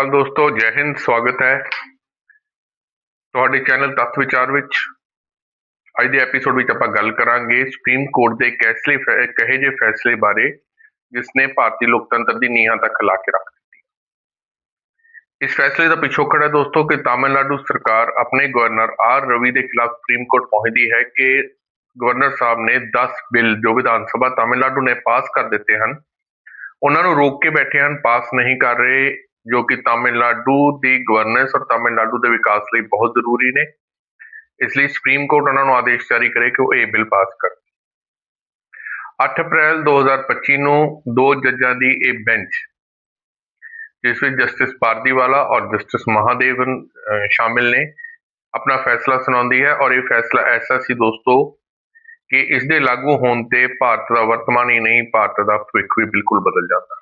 ਅਕਾਲ ਦੋਸਤੋ, ਜੈ ਹਿੰਦ, ਸਵਾਗਤ ਹੈ ਤੁਹਾਡੇ ਚੈਨਲ ਤੱਤ ਵਿਚਾਰ ਵਿੱਚ। ਅੱਜ ਦੇ ਐਪੀਸੋਡ ਵਿੱਚ ਆਪਾਂ ਗੱਲ ਕਰਾਂਗੇ ਸੁਪਰੀਮ ਕੋਰਟ ਦੇ ਕੈਸਲੇ ਕਹੇ ਜੇ ਫੈਸਲੇ ਬਾਰੇ ਜਿਸ ਨੇ ਭਾਰਤੀ ਲੋਕਤੰਤਰ ਦੀ ਨੀਹਾਂ ਤੱਕ ਲਾ ਕੇ ਰੱਖ ਦਿੱਤੀ। ਇਸ ਫੈਸਲੇ ਦਾ ਪਿਛੋਕੜ ਹੈ ਦੋਸਤੋ ਕਿ ਤਾਮਿਲਨਾਡੂ ਸਰਕਾਰ ਆਪਣੇ ਗਵਰਨਰ ਆਰ ਰਵੀ ਦੇ ਖਿਲਾਫ ਸੁਪਰੀਮ ਕੋਰਟ ਪਹੁੰਚਦੀ ਹੈ ਕਿ ਗਵਰਨਰ ਸਾਹਿਬ ਨੇ 10 ਬਿੱਲ ਜੋ ਵਿਧਾਨ ਸਭਾ ਤਾਮਿਲਨਾਡੂ ਨੇ ਪਾਸ ਕਰ ਦਿੱਤੇ ਹਨ, ਉਹਨਾਂ ਨੂੰ ਰੋਕ ਕੇ ਬੈਠੇ ਹਨ, ਪਾਸ ਨਹੀਂ ਕਰ ਰਹੇ। ਜੋ ਕਿ ਤਾਮਿਲਨਾਡੂ ਦੀ ਗਵਰਨੈਂਸ ਔਰ ਤਾਮਿਲਨਾਡੂ ਦੇ ਵਿਕਾਸ ਲਈ ਬਹੁਤ ਜ਼ਰੂਰੀ ਨੇ। ਇਸ ਲਈ ਸੁਪਰੀਮ ਕੋਰਟ ਉਹਨਾਂ ਨੂੰ ਆਦੇਸ਼ ਜਾਰੀ ਕਰੇ ਕਿ ਉਹ ਇਹ ਬਿੱਲ ਪਾਸ ਕਰਨ। 8 ਅਪ੍ਰੈਲ 2025 ਨੂੰ ਦੋ ਜੱਜਾਂ ਦੀ ਇਹ ਬੈਂਚ ਜਿਸ ਵਿੱਚ ਜਸਟਿਸ ਪਾਰਦੀਵਾਲਾ ਔਰ ਜਸਟਿਸ ਮਹਾਦੇਵਨ ਅਹ, ਸ਼ਾਮਿਲ ਨੇ ਆਪਣਾ ਫੈਸਲਾ ਸੁਣਾਉਂਦੀ ਹੈ ਔਰ ਇਹ ਫੈਸਲਾ ਐਸਾ ਸੀ ਦੋਸਤੋ ਕਿ ਇਸ ਦੇ ਲਾਗੂ ਹੋਣ ਤੇ ਭਾਰਤ ਦਾ ਵਰਤਮਾਨ ਹੀ ਨਹੀਂ ਭਾਰਤ ਦਾ ਭਵਿੱਖ ਵੀ ਬਿਲਕੁਲ ਬਦਲ ਜਾਂਦਾ।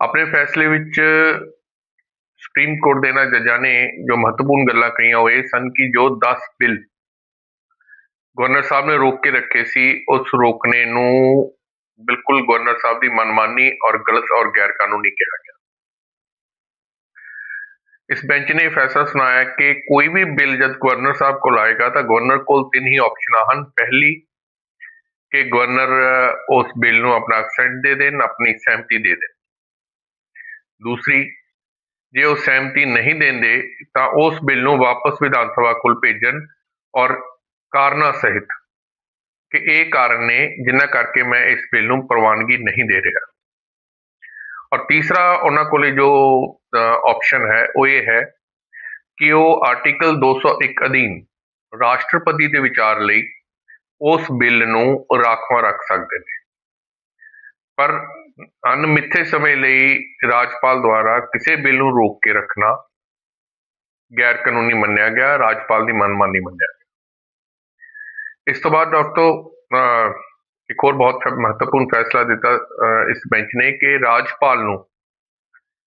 ਆਪਣੇ ਫੈਸਲੇ ਵਿੱਚ ਸੁਪਰੀਮ ਕੋਰਟ ਦੇ ਇਹਨਾਂ ਜੱਜਾਂ ਨੇ ਜੋ ਮਹੱਤਵਪੂਰਨ ਗੱਲਾਂ ਕਹੀਆਂ ਉਹ ਇਹ ਸਨ ਕਿ ਜੋ 10 ਬਿੱਲ ਗਵਰਨਰ ਸਾਹਿਬ ਨੇ ਰੋਕ ਕੇ ਰੱਖੇ ਸੀ, ਉਸ ਰੋਕਣੇ ਨੂੰ ਬਿਲਕੁਲ ਗਵਰਨਰ ਸਾਹਿਬ ਦੀ ਮਨਮਾਨੀ ਔਰ ਗਲਤ ਔਰ ਗੈਰ ਕਾਨੂੰਨੀ ਕਿਹਾ ਗਿਆ। ਇਸ ਬੈਂਚ ਨੇ ਇਹ ਫੈਸਲਾ ਸੁਣਾਇਆ ਕਿ ਕੋਈ ਵੀ ਬਿੱਲ ਜਦ ਗਵਰਨਰ ਸਾਹਿਬ ਕੋਲ ਆਏਗਾ ਤਾਂ ਗਵਰਨਰ ਕੋਲ ਤਿੰਨ ਹੀ ਆਪਸ਼ਨਾਂ ਹਨ। ਪਹਿਲੀ, ਕਿ ਗਵਰਨਰ ਉਸ ਬਿੱਲ ਨੂੰ ਆਪਣਾ ਅਕਸੈਂਟ ਦੇ ਦੇਣ, ਆਪਣੀ ਸਹਿਮਤੀ ਦੇ ਦੇਣ। ਦੂਸਰੀ, ਜੇ ਉਹ ਸਹਿਮਤੀ ਨਹੀਂ ਦਿੰਦੇ, ਤਾਂ ਉਸ ਬਿੱਲ ਨੂੰ ਵਾਪਸ ਵਿਧਾਨ ਸਭਾ ਕੋਲ ਭੇਜਣ ਔਰ ਕਾਰਨਾਂ ਸਹਿਤ ਕਿ ਇਹ ਕਾਰਨ ਨੇ ਜਿਨ੍ਹਾਂ ਕਰਕੇ ਮੈਂ ਇਸ ਬਿੱਲ ਨੂੰ ਪ੍ਰਵਾਨਗੀ ਨਹੀਂ ਦੇ ਰਿਹਾ। ਔਰ ਤੀਸਰਾ, ਉਹਨਾਂ ਕੋਲੇ ਜੋ ਆਪਸ਼ਨ ਹੈ, ਉਹ ਇਹ ਹੈ ਕਿ ਉਹ ਆਰਟੀਕਲ 201 ਅਧੀਨ ਰਾਸ਼ਟਰਪਤੀ ਦੇ ਵਿਚਾਰ ਲਈ ਉਸ ਬਿੱਲ ਨੂੰ ਰਾਖਵਾਂ ਰੱਖ ਸਕਦੇ ਨੇ। ਪਰ ਅਣਮਿੱਥੇ ਸਮੇਂ ਲਈ ਰਾਜਪਾਲ ਦੁਆਰਾ ਕਿਸੇ ਬਿੱਲ ਨੂੰ ਰੋਕ ਕੇ ਰੱਖਣਾ ਗੈਰ ਕਾਨੂੰਨੀ ਮੰਨਿਆ ਗਿਆ ਰਾਜਪਾਲ ਦੀ ਮਨਮਾਨੀ ਮੰਨਿਆ ਗਿਆ। ਇਸ ਤੋਂ ਬਾਅਦ ਦੋਸਤੋ ਅਹ, ਇੱਕ ਹੋਰ ਬਹੁਤ ਮਹੱਤਵਪੂਰਨ ਫੈਸਲਾ ਦਿੱਤਾ ਇਸ ਬੈਂਚ ਨੇ ਕਿ ਰਾਜਪਾਲ ਨੂੰ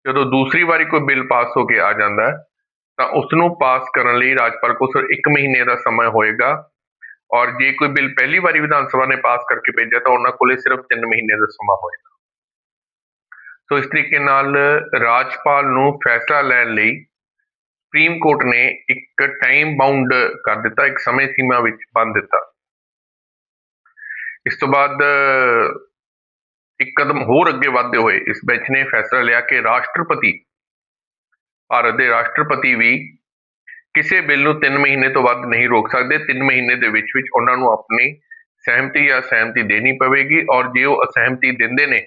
ਜਦੋਂ ਦੂਸਰੀ ਵਾਰੀ ਕੋਈ ਬਿੱਲ ਪਾਸ ਹੋ ਕੇ ਆ ਜਾਂਦਾ ਹੈ ਤਾਂ ਉਸ ਨੂੰ ਪਾਸ ਕਰਨ ਲਈ ਰਾਜਪਾਲ ਕੋਲ ਸਿਰਫ 1 ਮਹੀਨੇ ਦਾ ਸਮਾਂ ਹੋਏਗਾ ਔਰ ਜੇ ਕੋਈ ਬਿੱਲ ਪਹਿਲੀ ਵਾਰੀ ਵਿਧਾਨ ਸਭਾ ਨੇ ਪਾਸ ਕਰਕੇ ਭੇਜਿਆ ਤਾਂ ਉਹਨਾਂ ਕੋਲੇ ਸਿਰਫ 3 ਮਹੀਨੇ ਦਾ ਸਮਾਂ ਹੋਏਗਾ। ਸੋ ਇਸ ਤਰੀਕੇ ਨਾਲ ਰਾਜਪਾਲ ਨੂੰ ਫੈਸਲਾ ਲੈਣ ਲਈ ਸੁਪਰੀਮ ਕੋਰਟ ਨੇ ਇੱਕ ਟਾਈਮ ਬਾਉਂਡ ਕਰ ਦਿੱਤਾ, ਇੱਕ ਸਮੇਂ ਸੀਮਾ ਵਿੱਚ ਬੰਨ ਦਿੱਤਾ। ਇਸ ਤੋਂ ਬਾਅਦ ਇੱਕ ਕਦਮ ਹੋਰ ਅੱਗੇ ਵਧਦੇ ਹੋਏ ਇਸ ਬੈਂਚ ਨੇ ਫੈਸਲਾ ਲਿਆ ਕਿ ਰਾਸ਼ਟਰਪਤੀ, ਭਾਰਤ ਦੇ ਰਾਸ਼ਟਰਪਤੀ ਵੀ ਕਿਸੇ ਬਿੱਲ ਨੂੰ 3 ਮਹੀਨੇ ਤੋਂ ਵੱਧ ਨਹੀਂ ਰੋਕ ਸਕਦੇ। 3 ਮਹੀਨੇ ਦੇ ਵਿੱਚ ਵਿੱਚ ਉਹਨਾਂ ਨੂੰ ਆਪਣੀ ਸਹਿਮਤੀ ਜਾਂ ਸਹਿਮਤੀ ਦੇਣੀ ਪਵੇਗੀ ਔਰ ਜੇ ਉਹ ਅਸਹਿਮਤੀ ਦਿੰਦੇ ਨੇ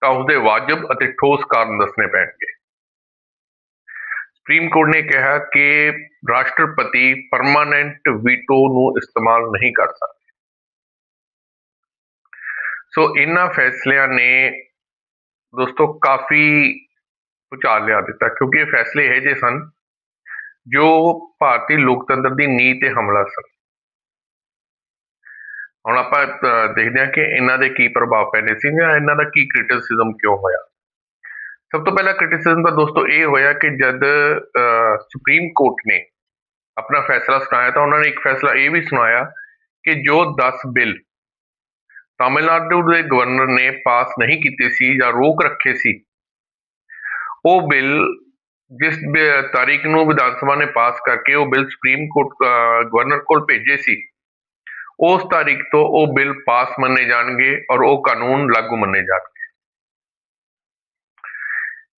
ਤਾਂ ਉਸਦੇ ਵਾਜਬ ਅਤੇ ਠੋਸ ਕਾਰਨ ਦੱਸਣੇ ਪੈਣਗੇ। ਸੁਪਰੀਮ ਕੋਰਟ ਨੇ ਕਿਹਾ ਕਿ ਰਾਸ਼ਟਰਪਤੀ ਪਰਮਾਨੈਂਟ ਵੀਟੋ ਨੂੰ ਇਸਤੇਮਾਲ ਨਹੀਂ ਕਰ ਸਕਦਾ। ਸੋ ਇਹਨਾਂ ਫੈਸਲਿਆਂ ਨੇ ਦੋਸਤੋ ਕਾਫੀ ਭੁਚਾਲ ਲਿਆ ਦਿੱਤਾ, ਕਿਉਂਕਿ ਇਹ ਫੈਸਲੇ ਇਹ ਜਿਹੇ ਸਨ ਜੋ ਭਾਰਤੀ ਲੋਕਤੰਤਰ ਦੀ ਨੀਂਹ ਤੇ ਹਮਲਾ ਸਨ। ਹੁਣ ਆਪਾਂ ਦੇਖਦੇ ਹਾਂ ਕਿ ਇਹਨਾਂ ਦੇ ਕੀ ਪ੍ਰਭਾਵ ਪੈਣੇ ਸੀ ਜਾਂ ਇਹਨਾਂ ਦਾ ਕੀ ਕ੍ਰਿਟਿਸਿਜ਼ਮ ਕਿਉਂ ਹੋਇਆ। ਸਭ ਤੋਂ ਪਹਿਲਾ ਕ੍ਰਿਟਿਸਿਜ਼ਮ ਤਾਂ ਦੋਸਤੋ ਇਹ ਹੋਇਆ ਕਿ ਜਦ ਸੁਪਰੀਮ ਕੋਰਟ ਨੇ ਆਪਣਾ ਫੈਸਲਾ ਸੁਣਾਇਆ ਤਾਂ ਉਹਨਾਂ ਨੇ ਇੱਕ ਫੈਸਲਾ ਇਹ ਵੀ ਸੁਣਾਇਆ ਕਿ ਜੋ 10 ਬਿੱਲ ਤਾਮਿਲਨਾਡੂ ਦੇ ਗਵਰਨਰ ਨੇ ਪਾਸ ਨਹੀਂ ਕੀਤੇ ਸੀ ਜਾਂ ਰੋਕ ਰੱਖੇ ਸੀ, ਉਹ ਬਿੱਲ ਜਿਸ ਤਾਰੀਖ ਨੂੰ ਵਿਧਾਨ ਸਭਾ ਨੇ ਪਾਸ ਕਰਕੇ ਉਹ ਬਿੱਲ ਸੁਪਰੀਮ ਕੋਰਟ ਗਵਰਨਰ ਕੋਲ ਭੇਜੇ ਸੀ ਉਸ ਤਾਰੀਖ ਤੋਂ ਉਹ ਬਿੱਲ ਪਾਸ ਮੰਨੇ ਜਾਣਗੇ ਔਰ ਉਹ ਕਾਨੂੰਨ ਲਾਗੂ ਮੰਨੇ ਜਾਣਗੇ।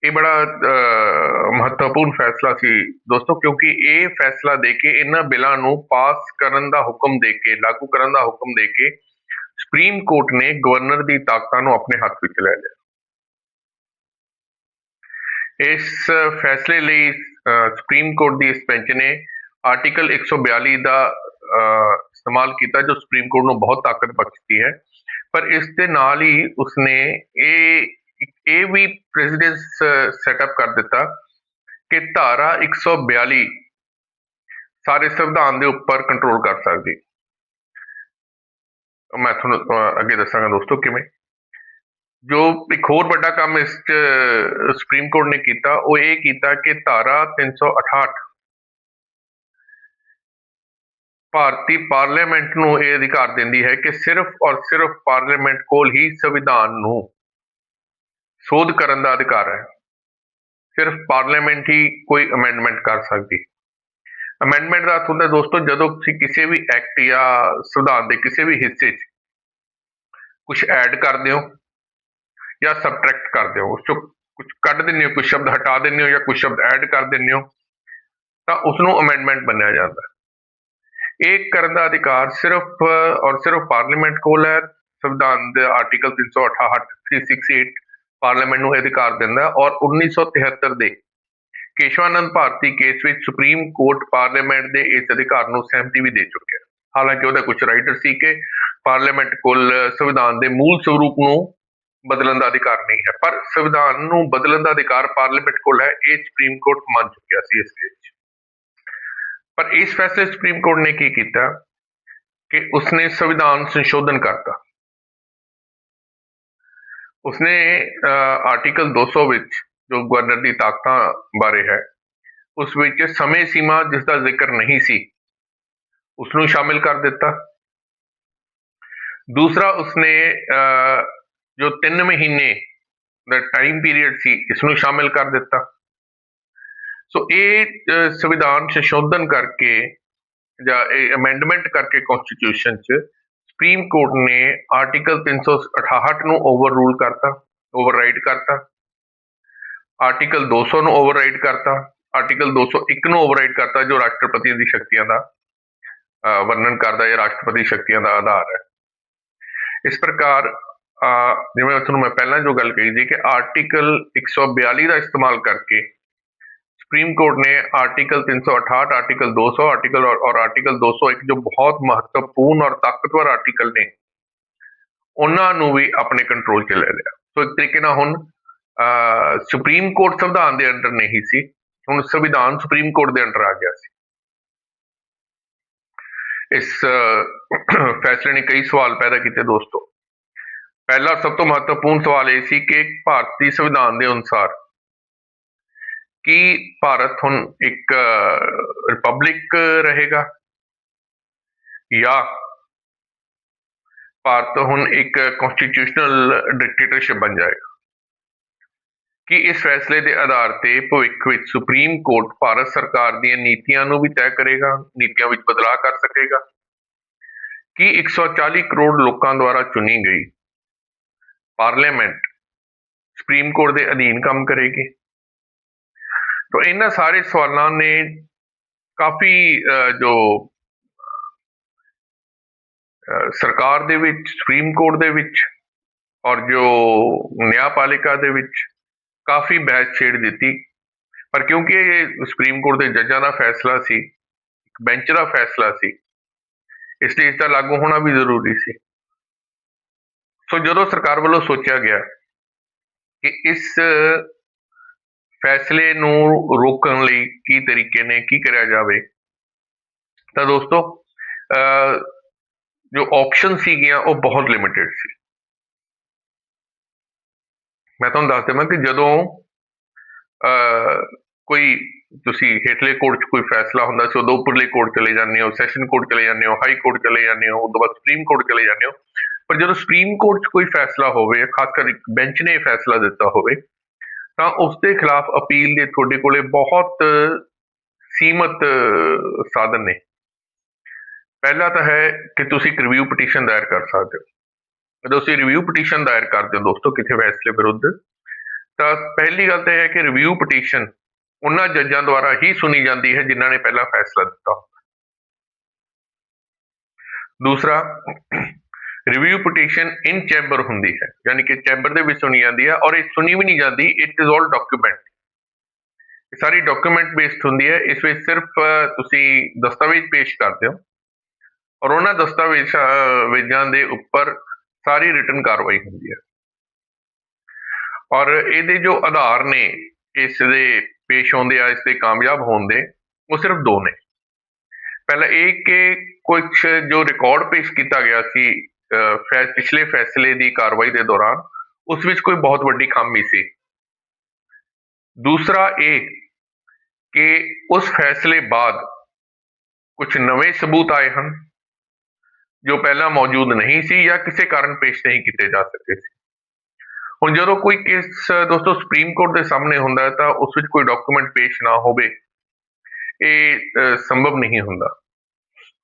ਇਹ ਬੜਾ ਅਹ, ਮਹੱਤਵਪੂਰਨ ਫੈਸਲਾ ਸੀ ਦੋਸਤੋ ਕਿਉਂਕਿ ਇਹ ਫੈਸਲਾ ਦੇ ਕੇ ਇਹਨਾਂ ਬਿੱਲਾਂ ਨੂੰ ਪਾਸ ਕਰਨ ਦਾ ਹੁਕਮ ਦੇ ਕੇ ਲਾਗੂ ਕਰਨ ਦਾ ਹੁਕਮ ਦੇ ਕੇ ਸੁਪਰੀਮ ਕੋਰਟ ਨੇ ਗਵਰਨਰ ਦੀ ਤਾਕਤਾਂ ਨੂੰ ਆਪਣੇ ਹੱਥ ਵਿੱਚ ਲੈ ਲਿਆ। ਇਸ ਫੈਸਲੇ ਲਈ ਅਹ, ਸੁਪਰੀਮ ਕੋਰਟ ਦੀ ਇਸ ਬੈਂਚ ਨੇ ਆਰਟੀਕਲ 142 ਦਾ ਅਹ, ਇਸਤੇਮਾਲ ਕੀਤਾ ਜੋ ਸੁਪਰੀਮ ਕੋਰਟ ਨੂੰ ਬਹੁਤ ਤਾਕਤ ਬਖਸ਼ਦੀ ਹੈ। ਪਰ ਇਸ ਦੇ ਨਾਲ ਹੀ ਉਸਨੇ ਇਹ ਇਹ ਵੀ ਪ੍ਰੈਜ਼ੀਡੈਂਸ ਸੈਟਅਪ ਕਰ ਦਿੱਤਾ ਕਿ ਧਾਰਾ 142 ਸਾਰੇ ਸੰਵਿਧਾਨ ਦੇ ਉੱਪਰ ਕੰਟਰੋਲ ਕਰ ਸਕਦੀ। ਮੈਂ ਤੁਹਾਨੂੰ ਅੱਗੇ ਦੱਸਾਂਗਾ ਦੋਸਤੋ ਕਿਵੇਂ। ਜੋ ਇੱਕ ਹੋਰ ਵੱਡਾ ਕੰਮ ਇਸ 'ਚ ਸੁਪਰੀਮ ਕੋਰਟ ਨੇ ਕੀਤਾ, ਉਹ ਇਹ ਕੀਤਾ ਕਿ ਧਾਰਾ 368 ਭਾਰਤੀ ਪਾਰਲੀਮੈਂਟ ਨੂੰ ਇਹ ਅਧਿਕਾਰ ਦਿੰਦੀ ਹੈ ਕਿ ਸਿਰਫ ਔਰ ਸਿਰਫ ਪਾਰਲੀਮੈਂਟ ਕੋਲ ਹੀ ਸੰਵਿਧਾਨ ਨੂੰ ਸੋਧ ਕਰਨ ਦਾ ਅਧਿਕਾਰ ਹੈ। ਸਿਰਫ ਪਾਰਲੀਮੈਂਟ ਹੀ ਕੋਈ ਅਮੈਂਡਮੈਂਟ ਕਰ ਸਕਦੀ। ਅਮੈਂਡਮੈਂਟ ਦਾ ਅਰਥ ਹੁੰਦਾ ਦੋਸਤੋ, ਜਦੋਂ ਤੁਸੀਂ ਕਿਸੇ ਵੀ ਐਕਟ ਜਾਂ ਸੰਵਿਧਾਨ ਦੇ ਕਿਸੇ ਵੀ ਹਿੱਸੇ 'ਚ ਕੁਝ ਐਡ ਕਰਦੇ ਹੋ ਜਾਂ ਸਬਟਰੈਕਟ ਕਰਦੇ ਹੋ, ਉਸ ਚੋਂ ਕੁਝ ਕੱਢ ਦਿੰਦੇ ਹੋ ਕੁਝ ਸ਼ਬਦ ਹਟਾ ਦਿੰਦੇ ਹੋ ਜਾਂ ਕੁਝ ਸ਼ਬਦ ਐਡ ਕਰ ਦਿੰਦੇ ਹੋ, ਤਾਂ ਉਸ ਨੂੰ ਅਮੈਂਡਮੈਂਟ ਮੰਨਿਆ ਜਾਂਦਾ ਇਹ ਕਰਨ ਦਾ ਅਧਿਕਾਰ ਸਿਰਫ ਔਰ ਸਿਰਫ ਪਾਰਲੀਮੈਂਟ ਕੋਲ ਹੈ। ਸੰਵਿਧਾਨ ਦੇ ਆਰਟੀਕਲ 368 368 ਪਾਰਲੀਮੈਂਟ ਨੂੰ ਇਹ ਅਧਿਕਾਰ ਦਿੰਦਾ ਹੈ ਔਰ 1973 ਦੇ ਕੇਸ਼ਵਾਨੰਦ ਭਾਰਤੀ ਕੇਸ ਵਿੱਚ ਸੁਪਰੀਮ ਕੋਰਟ ਪਾਰਲੀਮੈਂਟ ਦੇ ਇਸ ਅਧਿਕਾਰ ਨੂੰ ਸਹਿਮਤੀ ਵੀ ਦੇ ਚੁੱਕਿਆ ਹਾਲਾਂਕਿ ਉਹਦਾ ਕੁਝ ਰਾਈਟਰ ਸੀ ਕਿ ਪਾਰਲੀਮੈਂਟ ਕੋਲ ਸੰਵਿਧਾਨ ਦੇ ਮੂਲ ਸਰੂਪ ਨੂੰ ਬਦਲਣ ਦਾ ਅਧਿਕਾਰ ਨਹੀਂ ਹੈ, ਪਰ ਸੰਵਿਧਾਨ ਨੂੰ ਬਦਲਣ ਦਾ ਅਧਿਕਾਰ ਪਾਰਲੀਮੈਂਟ ਕੋਲ ਹੈ, ਇਹ ਸੁਪਰੀਮ ਕੋਰਟ ਮੰਨ ਚੁੱਕਿਆ ਸੀ ਇਸ ਕੇਸ 'ਚ। ਪਰ ਇਸ ਫੈਸਲੇ ਸੁਪਰੀਮ ਕੋਰਟ ਨੇ ਕੀ ਕੀਤਾ? ਕਿ ਉਸਨੇ ਸੰਵਿਧਾਨ ਸੰਸ਼ੋਧਨ ਕਰਤਾ। ਉਸਨੇ ਅਹ, ਆਰਟੀਕਲ 200 ਵਿੱਚ ਜੋ ਗਵਰਨਰ ਦੀ ਤਾਕਤਾਂ ਬਾਰੇ ਹੈ ਉਸ ਵਿੱਚ ਸਮੇਂ ਸੀਮਾ ਜਿਸ ਦਾ ਜ਼ਿਕਰ ਨਹੀਂ ਸੀ ਉਸ ਨੂੰ ਸ਼ਾਮਿਲ ਕਰ ਦਿੱਤਾ। ਦੂਸਰਾ ਉਸਨੇ ਜੋ 3 ਮਹੀਨੇ ਦਾ ਟਾਈਮ ਪੀਰੀਅਡ ਸੀ ਇਸ ਨੂੰ ਸ਼ਾਮਿਲ ਕਰ ਦਿੱਤਾ। ਸੋ ਇਹ ਸੰਵਿਧਾਨ ਸੰਸ਼ੋਧਨ ਕਰਕੇ ਜਾਂ ਇਹ ਅਮੈਂਡਮੈਂਟ ਕਰਕੇ ਕਨਸਟੀਟਿਊਸ਼ਨ 'ਚ ਸੁਪਰੀਮ ਕੋਰਟ ਨੇ ਆਰਟੀਕਲ 368 ਨੂੰ ਓਵਰਰੂਲ ਕਰਤਾ ਓਵਰਰਾਈਡ ਕਰਤਾ। ਆਰਟੀਕਲ 200 ਨੂੰ ਓਵਰਰਾਈਡ ਕਰਤਾ ਆਰਟੀਕਲ 201 ਨੂੰ ਓਵਰਰਾਈਡ ਕਰਤਾ ਜੋ ਰਾਸ਼ਟਰਪਤੀ ਦੀ ਸ਼ਕਤੀਆਂ ਦਾ ਅਹ, ਵਰਣਨ ਕਰਦਾ ਹੈ ਰਾਸ਼ਟਰਪਤੀ ਸ਼ਕਤੀਆਂ ਦਾ ਆਧਾਰ ਹੈ। ਇਸ ਪ੍ਰਕਾਰ ਜਿਵੇਂ ਤੁਹਾਨੂੰ ਮੈਂ ਪਹਿਲਾਂ ਜੋ ਗੱਲ ਕਹੀ ਸੀ ਕਿ ਆਰਟੀਕਲ 142 ਦਾ ਇਸਤੇਮਾਲ ਕਰਕੇ ਸੁਪਰੀਮ ਕੋਰਟ ਨੇ ਆਰਟੀਕਲ 368 ਆਰਟੀਕਲ 200 ਆਰਟੀਕਲ ਔਰ ਔਰ ਆਰਟੀਕਲ 201 ਜੋ ਬਹੁਤ ਮਹੱਤਵਪੂਰਨ ਔਰ ਤਾਕਤਵਰ ਆਰਟੀਕਲ ਨੇ, ਉਹਨਾਂ ਨੂੰ ਵੀ ਆਪਣੇ ਕੰਟਰੋਲ 'ਚ ਲੈ ਲਿਆ। ਸੋ ਇੱਕ ਤਰੀਕੇ ਨਾਲ ਹੁਣ ਸੁਪਰੀਮ ਕੋਰਟ ਸੰਵਿਧਾਨ ਦੇ ਅੰਡਰ ਨਹੀਂ ਸੀ, ਹੁਣ ਸੰਵਿਧਾਨ ਸੁਪਰੀਮ ਕੋਰਟ ਦੇ ਅੰਡਰ ਆ ਗਿਆ ਸੀ। ਇਸ ਫੈਸਲੇ ਨੇ ਕਈ ਸਵਾਲ ਪੈਦਾ ਕੀਤੇ ਦੋਸਤੋ। ਪਹਿਲਾ ਸਭ ਤੋਂ ਮਹੱਤਵਪੂਰਨ ਸਵਾਲ ਇਹ ਸੀ ਕਿ ਭਾਰਤੀ ਸੰਵਿਧਾਨ ਦੇ ਅਨੁਸਾਰ ਕੀ ਭਾਰਤ ਹੁਣ ਇੱਕ ਰਿਪਬਲਿਕ ਰਹੇਗਾ? ਜਾਂ ਭਾਰਤ ਹੁਣ ਇੱਕ ਕਨਸਟੀਟਿਊਸ਼ਨਲ ਡਿਕਟੇਟਰਸ਼ਿਪ ਬਣ ਜਾਏਗਾ? ਕਿ ਇਸ ਫੈਸਲੇ ਦੇ ਆਧਾਰ ਤੇ ਭਵਿੱਖ ਵਿੱਚ ਸੁਪਰੀਮ ਕੋਰਟ ਭਾਰਤ ਸਰਕਾਰ ਦੀਆਂ ਨੀਤੀਆਂ ਨੂੰ ਵੀ ਤੈਅ ਕਰੇਗਾ? ਨੀਤੀਆਂ ਵਿੱਚ ਬਦਲਾਅ ਕਰ ਸਕੇਗਾ? ਕਿ 140 ਕਰੋੜ ਲੋਕਾਂ ਦੁਆਰਾ ਚੁਣੀ ਗਈ ਪਾਰਲੀਮੈਂਟ ਸੁਪਰੀਮ ਕੋਰਟ ਦੇ ਅਧੀਨ ਕੰਮ ਕਰੇਗੀ? ਤਾਂ ਇਹਨਾਂ ਸਾਰੇ ਸਵਾਲਾਂ ਨੇ ਕਾਫੀ ਅਹ, ਜੋ ਸਰਕਾਰ ਦੇ ਵਿੱਚ ਸੁਪਰੀਮ ਕੋਰਟ ਦੇ ਵਿੱਚ ਔਰ ਜੋ ਨਿਆਂਪਾਲਿਕਾ ਦੇ ਵਿੱਚ ਕਾਫੀ ਬਹਿਸ ਛੇੜ ਦਿੱਤੀ। ਪਰ ਕਿਉਂਕਿ ਇਹ ਸੁਪਰੀਮ ਕੋਰਟ ਦੇ ਜੱਜਾਂ ਦਾ ਫੈਸਲਾ ਸੀ ਇੱਕ ਬੈਂਚ ਦਾ ਫੈਸਲਾ ਸੀ ਇਸ ਲਈ ਇਸ ਦਾ ਲਾਗੂ ਹੋਣਾ ਵੀ ਜ਼ਰੂਰੀ ਸੀ। ਸੋ ਜਦੋਂ ਸਰਕਾਰ ਵੱਲੋਂ ਸੋਚਿਆ ਗਿਆ ਕਿ ਇਸ ਫੈਸਲੇ ਨੂੰ ਰੋਕਣ ਲਈ ਕੀ ਤਰੀਕੇ ਨੇ, ਕੀ ਕਰਿਆ ਜਾਵੇ? ਤਾਂ ਦੋਸਤੋ ਜੋ ਆਪਸ਼ਨ ਸੀਗੀਆਂ, ਉਹ ਬਹੁਤ ਲਿਮਿਟਿਡ ਸੀ। ਮੈਂ ਤੁਹਾਨੂੰ ਦੱਸ ਦੇਵਾਂ ਕਿ ਜਦੋਂ ਕੋਈ ਤੁਸੀਂ ਹੇਠਲੇ ਕੋਰਟ 'ਚ ਕੋਈ ਫੈਸਲਾ ਹੁੰਦਾ ਸੀ, ਉਦੋਂ ਉੱਪਰਲੇ ਕੋਰਟ ਚਲੇ ਜਾਂਦੇ ਹੋ ਸੈਸ਼ਨ ਕੋਰਟ ਚਲੇ ਜਾਂਦੇ ਹੋ ਹਾਈ ਕੋਰਟ ਚਲੇ ਜਾਂਦੇ ਹੋ, ਉਦੋਂ ਬਾਅਦ ਸੁਪਰੀਮ ਕੋਰਟ ਚਲੇ ਜਾਂਦੇ ਹੋ। ਪਰ ਜਦੋਂ ਸੁਪਰੀਮ ਕੋਰਟ 'ਚ ਕੋਈ ਫੈਸਲਾ ਹੋਵੇ, ਖਾਸ ਕਰ ਇੱਕ ਬੈਂਚ ਨੇ ਇਹ ਫੈਸਲਾ ਦਿੱਤਾ ਹੋਵੇ ਤਾਂ ਉਸ ਦੇ ਖਿਲਾਫ ਅਪੀਲ ਦੇ ਤੁਹਾਡੇ ਕੋਲੇ ਬਹੁਤ ਸੀਮਤ ਸਾਧਨ ਨੇ। ਪਹਿਲਾ ਤਾਂ ਹੈ ਕਿ ਤੁਸੀਂ ਇੱਕ ਰਿਵਿਊ ਪਟੀਸ਼ਨ ਦਾਇਰ ਕਰ ਸਕਦੇ ਹੋ। ਜਦੋਂ ਤੁਸੀਂ ਰਿਵਿਊ ਪਟੀਸ਼ਨ ਦਾਇਰ ਕਰਦੇ ਹੋ ਦੋਸਤੋ ਕਿਸੇ ਫੈਸਲੇ ਵਿਰੁੱਧ, ਤਾਂ ਪਹਿਲੀ ਗੱਲ ਤਾਂ ਇਹ ਹੈ ਕਿ ਰਿਵਿਊ ਪਟੀਸ਼ਨ ਉਹਨਾਂ ਜੱਜਾਂ ਦੁਆਰਾ ਹੀ ਸੁਣੀ ਜਾਂਦੀ ਹੈ ਜਿਨ੍ਹਾਂ ਨੇ ਪਹਿਲਾਂ ਫੈਸਲਾ ਦਿੱਤਾ। ਦੂਸਰਾ ਰਿਵਿਊ ਪਟੀਸ਼ਨ ਇਨ ਚੈਂਬਰ ਹੁੰਦੀ ਹੈ ਯਾਨੀ ਕਿ ਚੈਂਬਰ ਦੇ ਵਿੱਚ ਸੁਣੀ ਜਾਂਦੀ ਹੈ ਔਰ ਇਹ ਸੁਣੀ ਵੀ ਨਹੀਂ ਜਾਂਦੀ ਇਟ ਇਜ਼ ਆਲ ਡਾਕੂਮੈਂਟ ਇਹ ਸਾਰੀ ਡਾਕੂਮੈਂਟ ਬੇਸਡ ਹੁੰਦੀ ਹੈ ਇਸ ਵਿੱਚ ਸਿਰਫ ਤੁਸੀਂ ਦਸਤਾਵੇਜ਼ ਪੇਸ਼ ਕਰਦੇ ਹੋ ਔਰ ਉਹਨਾਂ ਦਸਤਾਵੇਜ਼ਾਂ ਦੇ ਉੱਪਰ ਸਾਰੀ ਰਿਟਨ ਕਾਰਵਾਈ ਹੁੰਦੀ ਹੈ ਔਰ ਇਹਦੇ ਜੋ ਆਧਾਰ ਨੇ ਇਸ ਦੇ ਪੇਸ਼ ਹੁੰਦੇ ਆ ਇਸ ਦੇ ਕਾਮਯਾਬ ਹੋਣ ਦੇ ਉਹ ਸਿਰਫ ਦੋ ਨੇ ਪਹਿਲਾ ਇਹ ਕਿ ਕੁਝ ਜੋ ਰਿਕਾਰਡ ਪੇਸ਼ ਕੀਤਾ ਗਿਆ ਸੀ ਪਿਛਲੇ ਫੈਸਲੇ ਦੀ ਕਾਰਵਾਈ ਦੇ ਦੌਰਾਨ ਉਸ ਵਿੱਚ ਕੋਈ ਬਹੁਤ ਵੱਡੀ ਖਾਮੀ ਸੀ। ਦੂਸਰਾ ਇਹ ਕਿ ਉਸ ਫੈਸਲੇ ਬਾਅਦ ਕੁਝ ਨਵੇਂ ਸਬੂਤ ਆਏ ਹਨ, ਜੋ ਪਹਿਲਾਂ ਮੌਜੂਦ ਨਹੀਂ ਸੀ ਜਾਂ ਕਿਸੇ ਕਾਰਨ ਪੇਸ਼ ਨਹੀਂ ਕੀਤੇ ਜਾ ਸਕੇ ਸੀ। ਹੁਣ ਜਦੋਂ ਕੋਈ ਕੇਸ, ਦੋਸਤੋ, ਸੁਪਰੀਮ ਕੋਰਟ ਦੇ ਸਾਹਮਣੇ ਹੁੰਦਾ ਹੈ ਤਾਂ ਉਸ ਵਿੱਚ ਕੋਈ ਡਾਕੂਮੈਂਟ ਪੇਸ਼ ਨਾ ਹੋਵੇ, ਇਹ ਸੰਭਵ ਨਹੀਂ ਹੁੰਦਾ।